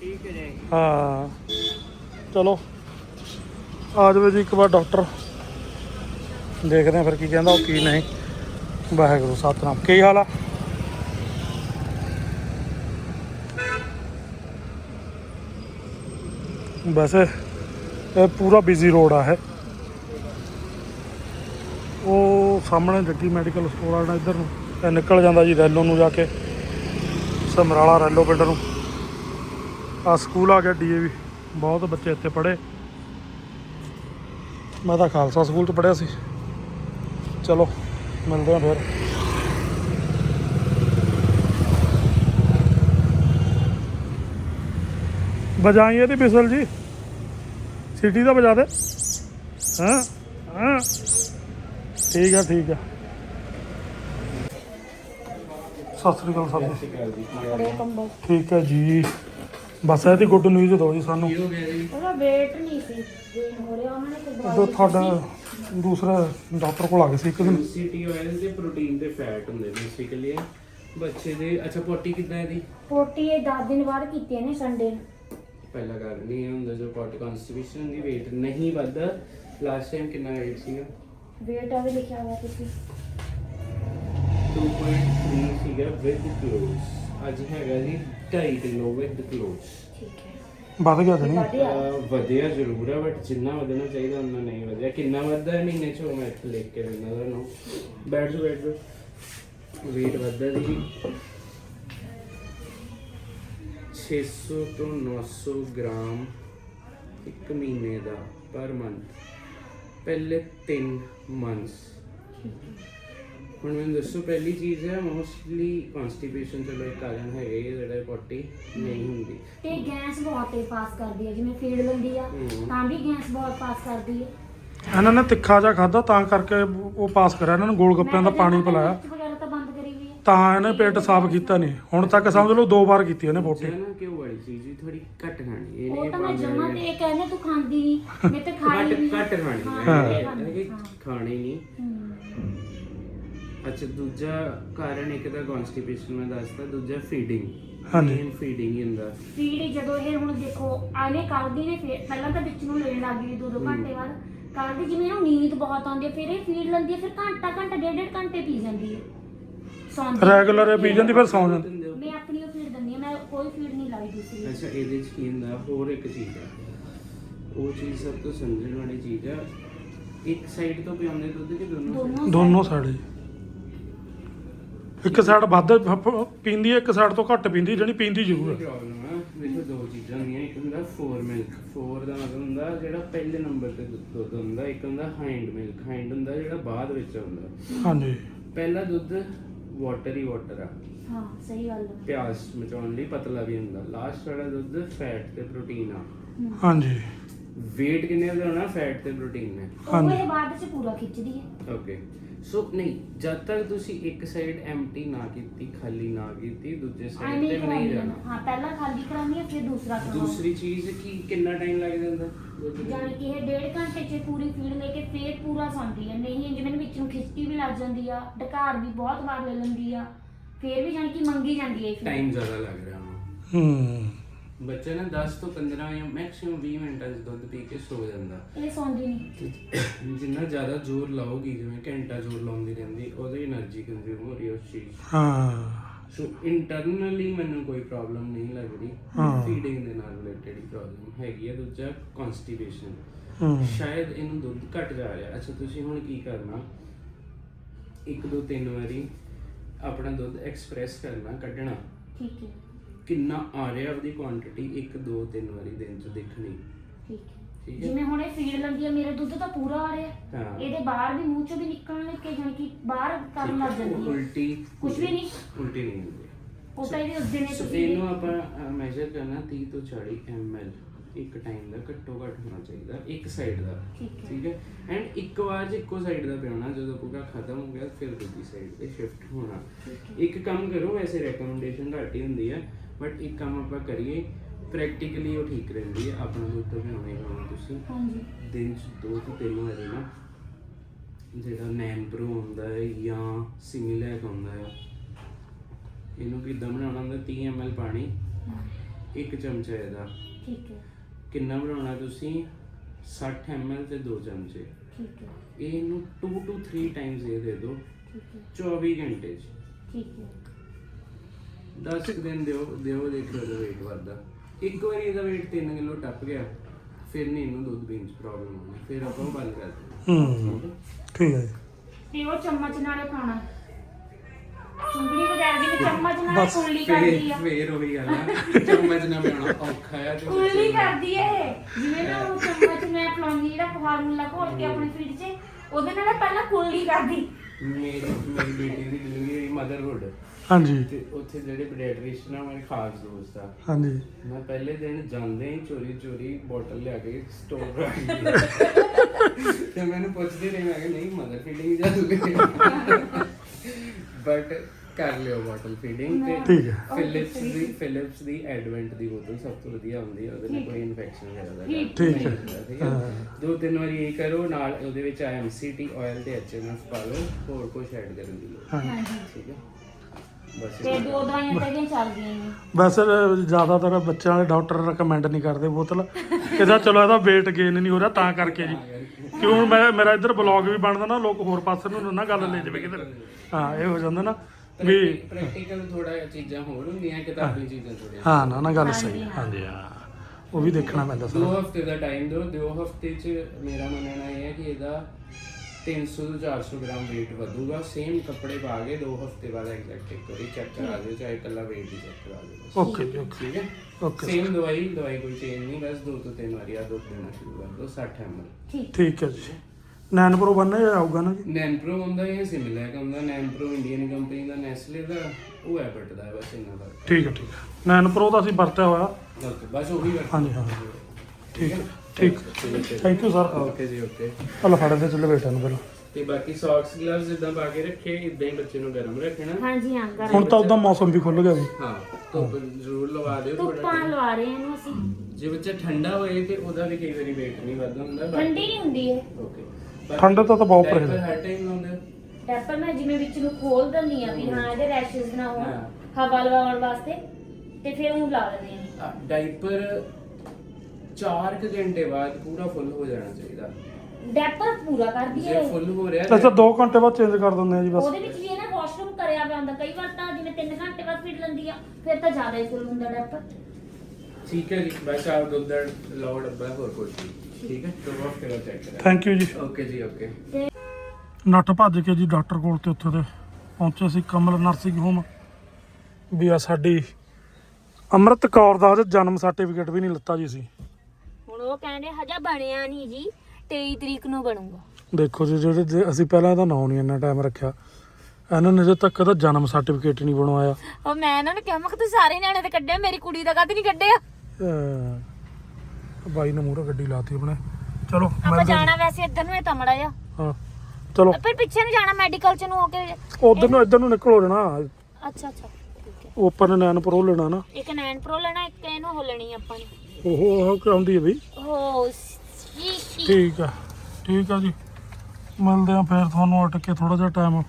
ਠੀਕ ਹੈ ਜੀ। ਹਾਂ। ਚਲੋ ਆ ਜਾਵੇ ਜੀ ਇੱਕ ਵਾਰ ਡਾਕਟਰ। ਦੇਖਦੇ ਹਾਂ ਫਿਰ ਕੀ ਕਹਿੰਦਾ ਉਹ ਕੀ ਨਹੀਂ। ਵਾਹਿਗੁਰੂ ਸਤਨਾਮ। ਕੀ ਹਾਲ ਆ? ਵੈਸੇ ਇਹ ਪੂਰਾ ਬਿਜ਼ੀ ਰੋਡ ਆ ਹੈ ਉਹ ਸਾਹਮਣੇ ਜੱਗੀ ਮੈਡੀਕਲ ਸਟੋਰ ਆਣਾ ਇੱਧਰ ਨੂੰ। ਇਹ ਨਿਕਲ ਜਾਂਦਾ ਜੀ ਰੈਲੋ ਨੂੰ ਜਾ ਕੇ। ਸਮਰਾਲਾ ਰੈਲੋ ਪਿੰਡ ਨੂੰ। ਆ ਸਕੂਲ ਆ ਗਿਆ ਡੀਏਵੀ ਬਹੁਤ ਬੱਚੇ ਇੱਥੇ ਪੜ੍ਹੇ। ਮੈਂ ਤਾਂ ਖਾਲਸਾ ਸਕੂਲ 'ਚ ਪੜ੍ਹਿਆ ਸੀ। ਚਲੋ, ਮਿਲਦੇ ਹਾਂ ਫਿਰ। ਬਜਾਈ ਇਹਦੀ ਬਿਸਲ ਜੀ। ਸਿਟੀ ਦਾ ਬਜਾ ਦੇ। ਹਾਂ ਹਾਂ। ਠੀਕ ਆ ਠੀਕ ਆ। ਸਤਿ ਸ੍ਰੀ ਅਕਾਲ ਸਰ ਜੀ। ਠੀਕ ਹੈ ਜੀ। ਬਸ ਇਹਦੀ ਗੁੱਡ ਨਿਊਜ਼ ਦਿਓ ਜੀ ਸਾਨੂੰ। ਜੀ ਉਹਦਾ weight ਨਹੀਂ ਸੀ। ਗੇਨ ਹੋ ਰਿਹਾ ਉਹਨਾਂ ਨੇ ਕੋਈ ਦਵਾਈ ਉਦੋਂ ਦਿੱਤੀ ਤੁਹਾਡਾ ਦੂਸਰਾ ਡਾਕਟਰ ਕੋਲ ਆ ਗਏ ਸੀ ਇੱਕ ਦਿਨ। ਸੀਟੀ ਆਇਲ ਤੇ ਪ੍ਰੋਟੀਨ ਤੇ ਫੈਟ ਹੁੰਦੇ ਬੇਸਿਕਲੀ ਬੱਚੇ ਦੇ ਅੱਛਾ ਪੋਟੀ ਕਿੱਦਾਂ ਇਹਦੀ? ਪੋਟੀ ਇਹ 10 ਦਿਨ ਬਾਅਦ ਕੀਤੀ ਨੇ ਸੰਡੇ ਨੂੰ। ਪਹਿਲਾ ਕਾਰਨ ਨਹੀਂ ਇਹ ਹੁੰਦਾ ਜੋ ਪੋਟੀ ਕਨਸਟੀਪੇਸ਼ਨ ਦੀ weight ਨਹੀਂ ਵੱਧਦਾ। ਲਾਸਟ ਟਾਈਮ ਕਿੰਨਾ weight ਸੀਗਾ? Weight ਆ ਵੀ ਲਿਖਿਆ ਹੋਇਆ ਤੁਸੀਂ। 2.3 ਸੀਗਾ ਵਿਦ ਕਲੋਥਸ ਅੱਜ ਹੈਗਾ ਜੀ 2.5 ਕਿਲੋ ਵਿਦ ਕਲੋਥਸ ਠੀਕ ਹੈ ਵੱਧ ਗਿਆ ਜਣੀ ਵਧਿਆ ਵਧਿਆ ਜ਼ਰੂਰ ਹੈ ਬਟ ਜਿੰਨਾ ਵਧਣਾ ਚਾਹੀਦਾ ਉਹਨਾਂ ਨਹੀਂ ਵਧਿਆ ਕਿੰਨਾ ਵੱਧਦਾ ਹੈ ਮਹੀਨੇ ਚ ਉਹ ਮੈਂ ਇੱਥੇ ਲਿਖ ਕੇ ਦਿੰਦਾ ਤੁਹਾਨੂੰ ਬੈਠ ਜਾਓ ਬੈਠ ਜਾਓ weight ਵੱਧਦਾ ਜੀ 600 ਤੋਂ 900 ਗ੍ਰਾਮ ਇੱਕ ਮਹੀਨੇ ਦਾ ਪਰ ਮੰਥ ਪਹਿਲੇ 3 ਮੰਥਸ ਹੁਣ ਮੈਨੂੰ ਦੱਸੋ ਪਹਿਲੀ ਚੀਜ਼ ਹੈ ਮੋਸਟਲੀ ਕਨਸਟੀਪੇਸ਼ਨ ਚਲੋ ਇੱਕ ਕਾਰਨ ਹੈਗਾ ਹੀ ਹੈ ਜਿਹੜਾ ਪੋਟੀ ਨਹੀਂ ਹੁੰਦੀ। ਤੇ ਗੈਸ ਬਹੁਤ ਤੇਜ਼ ਪਾਸ ਕਰਦੀ ਹੈ ਜਿਵੇਂ ਫੀਡ ਲੈਂਦੀ ਆ। ਤਾਂ ਵੀ ਗੈਸ ਬਹੁਤ ਪਾਸ ਕਰਦੀ ਹੈ। ਇਹਨਾਂ ਨੇ ਤਿੱਖਾ ਜਿਹਾ ਖਾਦਾ ਤਾਂ ਕਰਕੇ ਉਹ ਪਾਸ ਕਰਿਆ। ਇਹਨਾਂ ਨੂੰ ਗੋਲ ਗੱਪਿਆਂ ਦਾ ਪਾਣੀ ਪਿਲਾਇਆ। ਮਿਰਚ ਵਗੈਰਾ ਤਾਂ ਬੰਦ ਕਰੀ ਹੋਈ ਹੈ। ਤਾਂ ਇਹਨੇ ਪੇਟ ਸਾਫ਼ ਕੀਤਾ ਨਹੀਂ। ਹੁਣ ਤੱਕ ਸਮਝ ਲਓ ਦੋ ਵਾਰ ਕੀਤੀ ਇਹਨੇ ਪੋਟੀ ਨਾ ਕਿ ਉਹ ਵਾਲੀ ਚੀਜ਼ ਵੀ ਥੋੜੀ ਘੱਟ ਖਾਣੀ ਇਹ ਉਹ ਨਹੀਂ ਤਾਂ ਮੈਂ ਭਾਵੇਂ ਜਮਾ ਤੇ ਇਹ ਕਹਿੰਦੇ ਤੂੰ ਖਾਂਦੀ ਨਹੀਂ ਮੈਂ ਤੇ ਖਾਈ ਘੱਟ ਨਹੀਂ। ਘੱਟ ਖਾਣੀ ਹਾਂ, ਹੈ ਹਾਂ। ਇਹ ਕਿ ਖਾਣੀ ਨਹੀਂ। ਹਮ। ਅੱਛਾ ਦੂਜਾ ਕਾਰਨ ਇੱਕ ਤਾਂ ਕਨਸਟੀਪੇਸ਼ਨ ਮੈਂ ਦੱਸਦਾ ਦੂਜਾ ਫੀਡਿੰਗ ਹਾਂਜੀ। ਮੇਨ ਫੀਡਿੰਗ ਹੀ ਹੁੰਦਾ। ਫੀਡ ਜਦੋਂ ਇਹ ਹੁਣ ਦੇਖੋ ਆਨੇ ਕਰਦੀ ਨੇ ਫਿਰ ਪਹਿਲਾਂ ਤਾਂ ਵਿੱਚ ਨੂੰ ਲੈਣ ਲੱਗ ਗਈ ਦੋ ਦੋ ਘੰਟੇ ਬਾਅਦ। ਕਰਦੀ ਜਿਵੇਂ ਇਹਨੂੰ ਨੀਂਦ ਬਹੁਤ ਆਉਂਦੀ ਹੈ ਫਿਰ ਇਹ ਫੀਡ ਲੈਂਦੀ ਹੈ ਫਿਰ ਘੰਟਾ ਘੰਟਾ ਡੇਢ ਡੇਢ ਘੰਟੇ ਪੀ ਜਾਂਦੀ ਹੈ। ਸੌਂਦੀ ਰੈਗੂਲਰ ਪੀ ਜਾਂਦੀ ਫਿਰ ਸੌਂ ਜਾਂਦੀ। ਹੋ? ਮੈਂ ਆਪਣੀ ਉਹ ਫੀਡ ਦਿੰਦੀ ਹਾਂ ਮੈਂ ਕੋਈ ਫੀਡ ਨਹੀਂ ਲਾਈ ਦੂਸਰੀ। ਅੱਛਾ ਇਹਦੇ ਚ ਕੀ ਹੁੰਦਾ? ਹੋਰ ਇੱਕ ਚੀਜ਼ ਹੈ ਉਹ ਚੀਜ਼ ਸਭ ਤੋਂ ਸਮਝਣ ਵਾਲੀ ਚੀਜ਼ ਹੈ ਇੱਕ ਸਾਈਡ ਤੋਂ ਪਿਆਉਂਦੇ ਦੁੱਧ ਕਿ ਦੋਨੋਂ? ਦੋਨੋਂ ਦੋਨੋਂ ਸਾਈਡ ਇੱਕ ਸਾਈਡ ਵੱਧ ਪੀਂਦੀ ਹੈ ਇੱਕ ਸਾਈਡ ਤੋਂ ਘੱਟ ਪੀਂਦੀ ਜਿਹੜੀ ਪੀਂਦੀ ਜ਼ਰੂਰ ਹੈ। ਪ੍ਰੋਬਲਮ ਹੈ ਦੇਖੋ ਦੋ ਚੀਜ਼ਾਂ ਹੁੰਦੀਆਂ ਇੱਕ ਹੁੰਦਾ ਫੋਰ ਮਿਲਕ ਫੋਰ ਦਾ ਮਤਲਬ ਹੁੰਦਾ ਜਿਹੜਾ ਪਹਿਲੇ ਨੰਬਰ ਤੇ ਦੁੱਧ ਦੁੱਧ ਹੁੰਦਾ ਇੱਕ ਹੁੰਦਾ ਹਾਈਂਡ ਮਿਲਕ ਹਾਈਂਡ ਹੁੰਦਾ ਜਿਹੜਾ ਬਾਅਦ ਵਿੱਚ ਆਉਂਦਾ। ਹਾਂਜੀ। ਪਹਿਲਾ ਦੁੱਧ ਵਾਟਰ ਹੀ ਵਾਟਰ ਆ। ਹਾਂ ਸਹੀ ਗੱਲ ਹੈ ਪਿਆਸ ਮਚਾਉਣ ਲਈ ਪਤਲਾ ਵੀ ਹੁੰਦਾ। ਲਾਸਟ ਵਾਲਾ ਦੁੱਧ ਫੈਟ ਤੇ ਪ੍ਰੋਟੀਨ ਆ। ਹਾਂਜੀ। weight ਕਿੰਨੇ ਦਾ ਹੋਣਾ? ਫੈਟ ਤੇ ਪ੍ਰੋਟੀਨ ਨੇ ਉਹ ਹਾਂਜੀ। ਇਹ ਬਾਅਦ ਚ ਪੂਰਾ ਖਿੱਚਦੀ ਹੈ। ਓਕੇ ਸੋ ਨਹੀਂ ਜਦ ਤੱਕ ਤੁਸੀਂ ਇੱਕ ਸਾਈਡ ਐਮਟੀ ਨਾ ਕੀਤੀ ਖਾਲੀ ਨਾ ਕੀਤੀ ਦੂਜੇ ਸਾਈਡ ਤੇ ਨਹੀਂ ਜਾਣਾ ਹਾਂ ਪਹਿਲਾਂ ਖਾਲੀ ਕਰਾਉਂਦੀ ਹੈ ਫਿਰ ਦੂਸਰਾ ਕਰਾਉਂਦੀ ਦੂਸਰੀ ਚੀਜ਼ ਕੀ ਕਿੰਨਾ ਟਾਈਮ ਲੱਗ ਜਾਂਦਾ? ਜਾਣੀ ਕਿ ਇਹ ਡੇਢ ਘੰਟੇ 'ਚ ਪੂਰੀ ਫੀਡ ਲੈ ਕੇ ਫੇਰ ਪੂਰਾ ਸੌਂਦੀ ਹੈ ਨਹੀਂ ਜਿਵੇਂ ਵਿੱਚ ਨੂੰ ਖਿੱਚਦੀ ਵੀ ਲੱਗ ਜਾਂਦੀ ਆ ਡਕਾਰ ਵੀ ਬਹੁਤ ਵਾਰ ਲੈ ਲੈਂਦੀ ਆ। ਫੇਰ ਵੀ ਜਾਣੀ ਕਿ ਮੰਗੀ ਜਾਂਦੀ ਹੈ ਇਹ feed। ਟਾਈਮ ਜ਼ਿਆਦਾ ਲੱਗ ਰਿਹਾ ਉਹਨੂੰ ਹੂੰ। ਬੱਚਾ ਨਾ 10 ਤੋਂ 15 ਜਾਂ ਮੈਕਸਿਮਮ 20 ਮਿੰਟਾਂ 'ਚ ਦੁੱਧ ਪੀ ਕੇ ਸੋ ਜਾਂਦਾ। ਇਹ ਸੌਂਦੀ ਨਹੀਂ ਜਿੰਨਾ ਜ਼ਿਆਦਾ ਜ਼ੋਰ ਲਾਓਗੀ ਜਿਵੇਂ ਘੰਟਾ ਜ਼ੋਰ ਲਾਉਂਦੀ ਰਹਿੰਦੀ ਉਹਦੀ એનર્ਜੀ ਕੰਜ਼ਿਊਮ ਹੋ ਰਹੀ ਉਸ ਚੀਜ਼ ਹਾਂ। ਸੋ ਇੰਟਰਨਲੀ ਮੈਨੂੰ ਕੋਈ ਪ੍ਰੋਬਲਮ ਨਹੀਂ ਲੱਗ ਫੀਡਿੰਗ ਦੇ ਨਾਲ ਰਿਲੇਟਡ ਪ੍ਰੋਬਲਮ ਹੈਗੀ ਹੈ ਦੂਜਾ ਕਨਸਟੀਪੇਸ਼ਨ ਸ਼ਾਇਦ ਇਹਨੂੰ ਦੁੱਧ ਘਟ ਜਾ ਰਿਹਾ। ਅੱਛਾ ਤੁਸੀਂ ਹੁਣ ਕੀ ਕਰਨਾ? ਇੱਕ ਦੋ ਤਿੰਨ ਵਾਰੀ ਆਪਣਾ ਦੁੱਧ ਐਕਸਪ੍ਰੈਸ ਕਰਨਾ ਕੱਢਣਾ। ਠੀਕ ਹੈ। ਕਿੰਨਾ ਆ ਰਿਹਾ ਉਹਦੀ ਕੁਆਂਟੀਟੀ 1 2 3 ਵਾਰੀ ਦਿਨ ਚ ਦੇਖਣੀ। ਠੀਕ ਹੈ। ਠੀਕ ਹੈ। ਜਿਵੇਂ ਹੁਣ ਇਹ ਫੀਡ ਲੈਂਦੀ ਆ ਮੇਰੇ ਦੁੱਧ ਤਾਂ ਪੂਰਾ ਆ ਰਿਹਾ। ਹਾਂ। ਇਹਦੇ ਬਾਹਰ ਵੀ ਮੂੰਹ ਚੋਂ ਵੀ ਨਿਕਲਣ ਲੱਗ ਕੇ ਜਾਣੀ ਕਿ ਬਾਹਰ ਕਰਨ ਲੱਗ ਠੀਕ ਹੈ? ਉਹ ਜਾਂਦੀ ਹੈ। ਉਲਟੀ ਕੁਛ ਵੀ ਨਹੀਂ। ਉਲਟੀ ਨਹੀਂ ਹੁੰਦੀ। ਉਹ ਤਾਂ ਇਹਦੇ ਉਸ ਦਿਨੇ ਸੋ ਤੁਸੀਂ। ਇਹਨੂੰ ਆਪਾਂ ਮੈਜ਼ਰ ਕਰਨਾ 30 ਤੋਂ 40 ml ਇੱਕ ਟਾਈਮ ਦਾ ਘੱਟੋ ਘੱਟ ਹੋਣਾ ਚਾਹੀਦਾ ਇੱਕ ਸਾਈਡ ਦਾ। ਠੀਕ ਹੈ। ਠੀਕ ਹੈ। ਐਂਡ ਇੱਕ ਵਾਰ 'ਚ ਇੱਕੋ ਸਾਈਡ ਦਾ ਪਿਆਉਣਾ ਜਦੋਂ ਪੂਰਾ ਖਤਮ ਹੋ ਗਿਆ ਫਿਰ ਦੂਜੀ ਸਾਈਡ ਤੇ ਸ਼ਿਫਟ ਹੋਣਾ। ਠੀਕ ਹੈ। ਇੱਕ ਕੰਮ ਕਰੋ ਵੈਸੇ ਰეკਮੈਂਡੇਸ਼ਨ ਘੱਟ ਹੀ ਹੁੰਦੀ ਹੈ ਬਟ ਇੱਕ ਕੰਮ ਆਪਾਂ ਕਰੀਏ ਪ੍ਰੈਕਟੀਕਲੀ ਉਹ ਠੀਕ ਰਹਿੰਦੀ ਹੈ। ਆਪਣਾ ਦੁੱਧ ਤਾਂ ਪਿਆਉਣਾ ਹੀ ਪਿਆਉਣਾ ਤੁਸੀਂ। ਹਾਂਜੀ। ਦਿਨ 'ਚ ਦੋ ਤੋਂ ਤਿੰਨ ਵਾਰੀ ਨਾ ਜਿਹੜਾ ਨੈਂਪਰੋ ਹੁੰਦਾ ਹੈ ਜਾਂ ਸਿਮਿਲੈਕ ਹੁੰਦਾ ਹੈ ਇਹਨੂੰ ਕਿੱਦਾਂ ਬਣਾਉਣਾ ਹੁੰਦਾ? 30 ml ਪਾਣੀ ਇੱਕ ਚਮਚਾ ਇਹਦਾ। ਠੀਕ ਹੈ। ਕਿੰਨਾ ਬਣਾਉਣਾ ਤੁਸੀਂ? 60 ml ਤੇ ਦੋ ਚਮਚੇ। ਠੀਕ ਹੈ। ਇਹਨੂੰ 2 ਤੋਂ 3 ਟਾਈਮਸ ਇਹ ਦੇ ਦਿਓ। ਠੀਕ ਹੈ। 24 ਘੰਟੇ 'ਚ। ਠੀਕ ਹੈ। 10 ਕੁ ਦਿਨ ਦਿਓ ਦਿਓ ਦੇਖੋ ਇਹਦਾ weight ਵੱਧਦਾ। ਇੱਕ ਵਾਰੀ ਇਹਦਾ weight 3 ਕਿਲੋ ਟੱਪ ਗਿਆ ਫਿਰ ਨਹੀਂ ਇਹਨੂੰ ਦੁੱਧ ਪੀਣ 'ਚ ਪ੍ਰੋਬਲਮ ਹੋਣੀ ਫਿਰ ਆਪਾਂ ਉਹ ਬੰਦ ਕਰ ਦਿੰਦੇ। ਹੂੰ ਠੀਕ ਹੈ ਜੀ। ਤੇ ਉਹ ਚਮਚ ਨਾਲੇ ਖਾਣਾ ਚੁੰਗਲੀ ਵਗੈਰਾ ਜਿਵੇਂ ਚਮਚ ਨਾਲ ਕੁੱਲੀ ਕਰਦੀ ਆ। ਫੇਰ ਉਹੀ ਗੱਲ ਆ ਚਮਚ ਨਾ ਪਿਆਉਣਾ ਔਖਾ ਆ ਨੂੰ- ਕਰਦੀ ਏ। ਜਿਵੇਂ ਨਾ ਉਹ ਚਮਚ ਮੈਂ ਪਲਾਉਂਦੀ ਜਿਹੜਾ ਫਾਰਮੂਲਾ ਘੋਲ ਕੇ ਆਪਣੀ ਫੀਡ 'ਚ ਉਹਦੇ ਨਾਲ ਪਹਿਲਾਂ ਕੁੱਲੀ ਕਰਦੀ। ਮੇਰੀ ਮੇਰੀ ਬੇਟੀ ਦੀ ਡਿਲੀਵਰੀ ਮਦਰਹੁੱਡ। ਹਾਂਜੀ। ਤੇ ਉੱਥੇ ਜਿਹੜੇ ਪੀਡੀਆਟ੍ਰਿਸ਼ਨ ਆ ਮੇਰੇ ਖਾਸ ਦੋਸਤ ਆ। ਹਾਂਜੀ। ਮੈਂ ਪਹਿਲੇ ਦਿਨ ਜਾਂਦੇ ਹੀ ਚੋਰੀ ਚੋਰੀ ਬੋਟਲ ਲਿਆ ਕੇ ਸਟੋਰ ਰੱਖ ਲਈ। ਤੇ ਮੈਨੂੰ ਪੁੱਛਦੇ ਰਹੇ ਮੈਂ ਕਿ ਨਹੀਂ ਮਦਰ ਫੀਡਿੰਗ ਜਾ ਤੂੰ ਬਟ ਕਰ ਲਿਓ ਬੋਟਲ ਫੀਡਿੰਗ ਤੇ ਠੀਕ ਹੈ। ਫਿਲਿਪਸ ਦੀ ਫਿਲਿਪਸ ਦੀ ਐਡਵੈਂਟ ਦੀ ਬੋਤਲ ਸਭ ਤੋਂ ਵਧੀਆ ਹੁੰਦੀ ਹੈ ਉਹਦੇ ਨਾਲ ਕੋਈ ਇਨਫੈਕਸ਼ਨ ਵਗੈਰਾ ਦਾ ਡਰ ਠੀਕ ਨਹੀਂ ਹੈ। ਹੁੰਦਾ, ਠੀਕ ਹੈ? ਦੋ ਤਿੰਨ ਵਾਰੀ ਇਹ ਕਰੋ ਨਾਲ ਉਹਦੇ ਵਿੱਚ ਐਮਸੀਟੀ ਆਇਲ ਤੇ ਐਚਐਨਐਫ ਪਾ ਲਓ ਹੋਰ ਕੁਝ ਐਡ ਕਰਨ ਦੀ ਲੋੜ ਹਾਂ। ਹਾਂਜੀ। ਠੀਕ ਹੈ? ਤੇ ਦੋ ਦਵਾਈਆਂ ਤਾਂ ਚੱਲਦੀਆਂ ਨੇ। ਵੈਸੇ ਜ਼ਿਆਦਾਤਰ ਬੱਚਿਆਂ ਵਾਲੇ ਡਾਕਟਰ ਰეკਮੈਂਡ ਨਹੀਂ ਕਰਦੇ ਬੋਤਲ। ਇਹਦਾ ਚਲੋ ਇਹਦਾ weight gain ਨਹੀਂ ਹੋ ਰਿਹਾ ਤਾਂ ਕਰਕੇ ਜੀ। ਕਿਉਂ ਹੁਣ ਮੈਂ ਮੇਰਾ ਇੱਧਰ ਬਲੌਗ ਵੀ ਬਣਦਾ ਨਾ ਲੋਕ ਹੋਰ ਪਾਸੇ ਨੂੰ ਨਾ ਗੱਲ ਲੈ ਜਾਵੇ ਕਿਧਰ। ਹਾਂ ਇਹ ਹੋ ਜਾਂਦਾ ਨਾ ਵੀ ਪ੍ਰੈਕਟੀਕਲ ਥੋੜਾ ਜਿਹਾ ਚੀਜ਼ਾਂ ਹੋਰ ਹੁੰਦੀਆਂ ਕਿਤਾਬੀ ਚੀਜ਼ਾਂ ਥੋੜੀਆਂ ਹਾਂ ਨਾ ਨਾ ਗੱਲ ਸਹੀ ਹਾਂਜੀ ਹਾਂ। ਉਹ ਵੀ ਦੇਖਣਾ ਪੈਂਦਾ ਦੋ ਸਾਰਾ ਹਫ਼ਤੇ ਦਾ ਟਾਈਮ ਦਿਓ। ਦੋ ਹਫ਼ਤੇ 'ਚ ਮੇਰਾ ਮੰਨਣਾ ਇਹ ਹੈ ਕਿ ਇਹਦਾ 300 ਤੋਂ 400 ਗ੍ਰਾਮ weight ਵਧੂਗਾ। ਸੇਮ ਕੱਪੜੇ ਪਾ ਕੇ ਦੋ ਹਫ਼ਤੇ ਬਾਅਦ ਐਗਜ਼ੈਕਟ ਇੱਕ ਵਾਰੀ ਚੈੱਕ ਕਰਾ ਦਿਓ ਚਾਹੇ ਇਕੱਲਾ weight ਹੀ ਚੈੱਕ ਕਰਾ ਦਿਓ ਬਸ। ਓਕੇ ਠੀਕ ਹੈ? ਓਕੇ ਸੇਮ ਦਵਾਈ ਦਵਾਈ ਕੋਈ ਚੇਂਜ ਨਹੀਂ ਬਸ ਦੋ ਤੋਂ ਤਿੰਨ ਵਾਰੀ ਆ ਦੁੱਧ ਦੇਣਾ ਸ਼ੁਰੂ ਕਰ ਦਿਓ 60 ml ਠੀਕ। ਠੀਕ ਹੈ ਜੀ। ਨੈਨ ਪ੍ਰੋ ਬੰਨੇ ਆਊਗਾ ਨਾ ਜੀ? ਨੈਨਪ੍ਰੋ ਹੁੰਦਾ ਇਹ ਸਿਮਿਲਰ ਹੁੰਦਾ ਨੈਨਪ੍ਰੋ ਇੰਡੀਅਨ ਕੰਪਨੀ ਦਾ ਨੈਸਲੇ ਦਾ ਉਹ ਐਬਟ ਦਾ ਹੈ ਬਸ ਇੰਨਾ ਦਾ ਠੀਕ ਹੈ ਠੀਕ ਹੈ। ਨੈਨ ਪ੍ਰੋ ਦਾ ਅਸੀਂ ਵਰਤਿਆ ਹੋਇਆ। ਓਕੇ ਬਸ ਉਹੀ ਵਰਤ ਹਾਂਜੀ ਹਾਂ? ਠੀਕ ਹੈ। ਠੀਕ। ਥੈਂਕ ਯੂ ਸਰ ਓਕੇ ਜੀ ਓਕੇ ਹਲੋ ਫੜ ਦੇ ਚੱਲੇ ਬੇਟਾ ਨੂੰ ਪਹਿਲਾਂ। ਤੇ ਬਾਕੀ ਸੌਕਸ ਗਲਵਸ ਇਦਾਂ ਪਾ ਕੇ ਰੱਖੇ ਇਦਾਂ ਹੀ ਬੱਚੇ ਨੂੰ ਗਰਮ ਰੱਖਣਾ। ਹਾਂਜੀ ਹਾਂ ਕਰ ਹੁਣ ਤਾਂ ਉਦਾਂ ਮੌਸਮ ਵੀ ਖੁੱਲ ਗਿਆ ਜੀ। ਹਾਂ ਧੁੱਪ ਜ਼ਰੂਰ ਲਵਾ ਦਿਓ ਥੋੜਾ ਧੁੱਪਾਂ ਲਵਾ ਰਹੇ ਇਹਨੂੰ ਅਸੀਂ। ਜੇ ਬੱਚਾ ਠੰਡਾ ਹੋਏ ਤੇ ਉਹਦਾ ਵੀ ਕਈ ਵਾਰੀ weight ਨਹੀਂ ਵੱਧਦਾ ਹੁੰਦਾ ਠੰਡੀ ਨਹੀਂ ਹੁੰਦੀ ਇਹ। ਓਕੇ ਠੰਡ ਤੋਂ ਤਾਂ ਬਹੁਤ ਪਰਹੇਜ਼ ਪਰ ਹੈ। ਹਰ ਟਾਈਮ ਲਾਉਂਦੇ ਹੋ? ਡੈਪਰ ਮੈਂ ਜਿਵੇਂ ਵਿੱਚ ਨੂੰ ਖੋਲ ਦਿੰਦੀ ਆ ਵੀ ਹਾਂ ਇਹਦੇ ਰੈਸ਼ਸ ਨਾ ਹੋਣ ਹਾਂ। ਹਵਾ ਲਵਾਉਣ ਵਾਸਤੇ ਤੇ ਫਿਰ ਉਹ ਲਾ ਦਿੰਦੇ ਆ, ਡਾਈਪਰ 4 ਘੰਟੇ ਬਾਅਦ ਪੂਰਾ ਫੁੱਲ ਹੋ ਜਾਣਾ ਚਾਹੀਦਾ। ਡੈਪਰ ਪੂਰਾ ਕਰਦੀ ਜੇ ਹੈ ਇਹ। ਫੁੱਲ ਹੋ ਰਿਹਾ ਅੱਛਾ 2 ਘੰਟੇ ਬਾਅਦ ਚੇਂਜ ਕਰ ਦਿੰਦੇ ਆ ਜੀ ਬਸ। ਉਹਦੇ ਵਿੱਚ ਵੀ ਇਹ ਨਾ ਵਾਸ਼ਰੂਮ ਕਰਿਆ ਪਿਆ ਹੁੰਦਾ ਕਈ ਵਾਰ ਤਾਂ ਜਿਵੇਂ 3 ਘੰਟੇ ਬਾਅਦ ਫਿਰ ਲੈਂਦੀ ਆ ਫਿਰ ਤਾਂ ਜ਼ਿਆਦਾ ਹੀ ਫੁੱਲ ਹੁੰਦਾ ਡੈਪਰ ਠੀਕ ਹੈ ਜੀ ਬਸ ਆਪ ਦੁੱਧ ਦਾ ਲਓ ਡੱਬਾ ਹੋਰ ਕੁਝ ਨਹੀਂ। ਠੀਕ ਹੈ ਤੋਂ ਆਫ ਕਰੋ ਚੈੱਕ ਕਰਾ। ਥੈਂਕ ਯੂ ਜੀ। ਓਕੇ ਜੀ ਓਕੇ ਨੱਠ ਭੱਜ ਕੇ ਜੀ ਡਾਕਟਰ ਕੋਲ ਤੇ ਉੱਥੇ ਤੇ ਪਹੁੰਚੇ ਸੀ ਕਮਲ ਨਰਸਿੰਗ ਹੋਮ। ਵੀ ਆ ਸਾਡੀ ਅੰਮ੍ਰਿਤ ਕੌਰ ਦਾ ਜਨਮ ਸਰਟੀਫਿਕੇਟ ਵੀ ਨਹੀਂ ਲਿੱਤਾ ਜੀ ਸੀ ਉਹ ਕਹਿੰਦੇ ਹਜਾ ਬਣਿਆ ਨਹੀਂ ਜੀ 23 ਤਰੀਕ ਨੂੰ ਬਣੂਗਾ। ਦੇਖੋ ਜੀ ਜਿਹੜੇ ਜੇ ਅਸੀਂ ਪਹਿਲਾਂ ਇਹਦਾ ਨਾਂ ਨਹੀਂ ਇੰਨਾ ਟਾਈਮ ਰੱਖਿਆ। ਇਹਨਾਂ ਨੇ ਅਜੇ ਤੱਕ ਇਹਦਾ ਜਨਮ ਸਰਟੀਫਿਕੇਟ ਨਹੀਂ ਬਣਵਾਇਆ। ਉਹ ਮੈਂ ਇਹਨਾਂ ਨੂੰ ਕਿਹਾ ਮੈਂ ਕਿ ਤੁਸੀਂ ਸਾਰੇ ਨਿਆਣੇ ਤੇ ਕੱਢਿਆ ਮੇਰੀ ਕੁੜੀ ਦਾ ਕਦ ਨਹੀਂ ਕੱਢਿਆ। ਅਹ ਬਾਈ ਨੇ ਮੂਹਰੇ ਗੱਡੀ ਲਾਤੀ ਆਪਣੇ। ਚਲੋ ਆਪਾਂ ਮਿਲਦੇ ਜਾਣਾ ਵੈਸੇ ਇੱਧਰ ਨੂੰ ਇਹ ਤਾਂ ਮੜਾ ਜਾ ਹਾਂ ਚਲੋ। ਫਿਰ ਪਿੱਛੇ ਨੂੰ ਜਾਣਾ ਮੈਡੀਕਲ ਚ ਨੂੰ ਹੋ ਕੇ। ਉਧਰ ਨੂੰ ਇੱਧਰ ਨੂੰ ਨਿਕਲ ਜਾਣਾ। ਅੱਛਾ ਅੱਛਾ ਠੀਕ ਹੈ। ਓਪਨ ਨੈਨ ਪ੍ਰੋ ਲੈਣਾ ਨਾ। ਇੱਕ ਨੈਨ ਪ੍ਰੋ ਲੈਣਾ ਇੱਕ ਇਹਨੂੰ ਹੋ ਲੈਣੀ ਆਪਾਂ ਨੇ। ਉਹ ਉਹ ਕਿਉਂਦੀ ਹੈ ਬਈ। ਹੋ ਸ਼ੀ ਸ਼ੀ। ਠੀਕ ਆ। ਠੀਕ ਆ ਜੀ। ਮਿਲਦੇ ਆ ਫਿਰ ਤੁਹਾਨੂੰ ਅਟਕ ਕੇ ਥੋੜਾ ਜਿਹਾ ਟਾਈਮ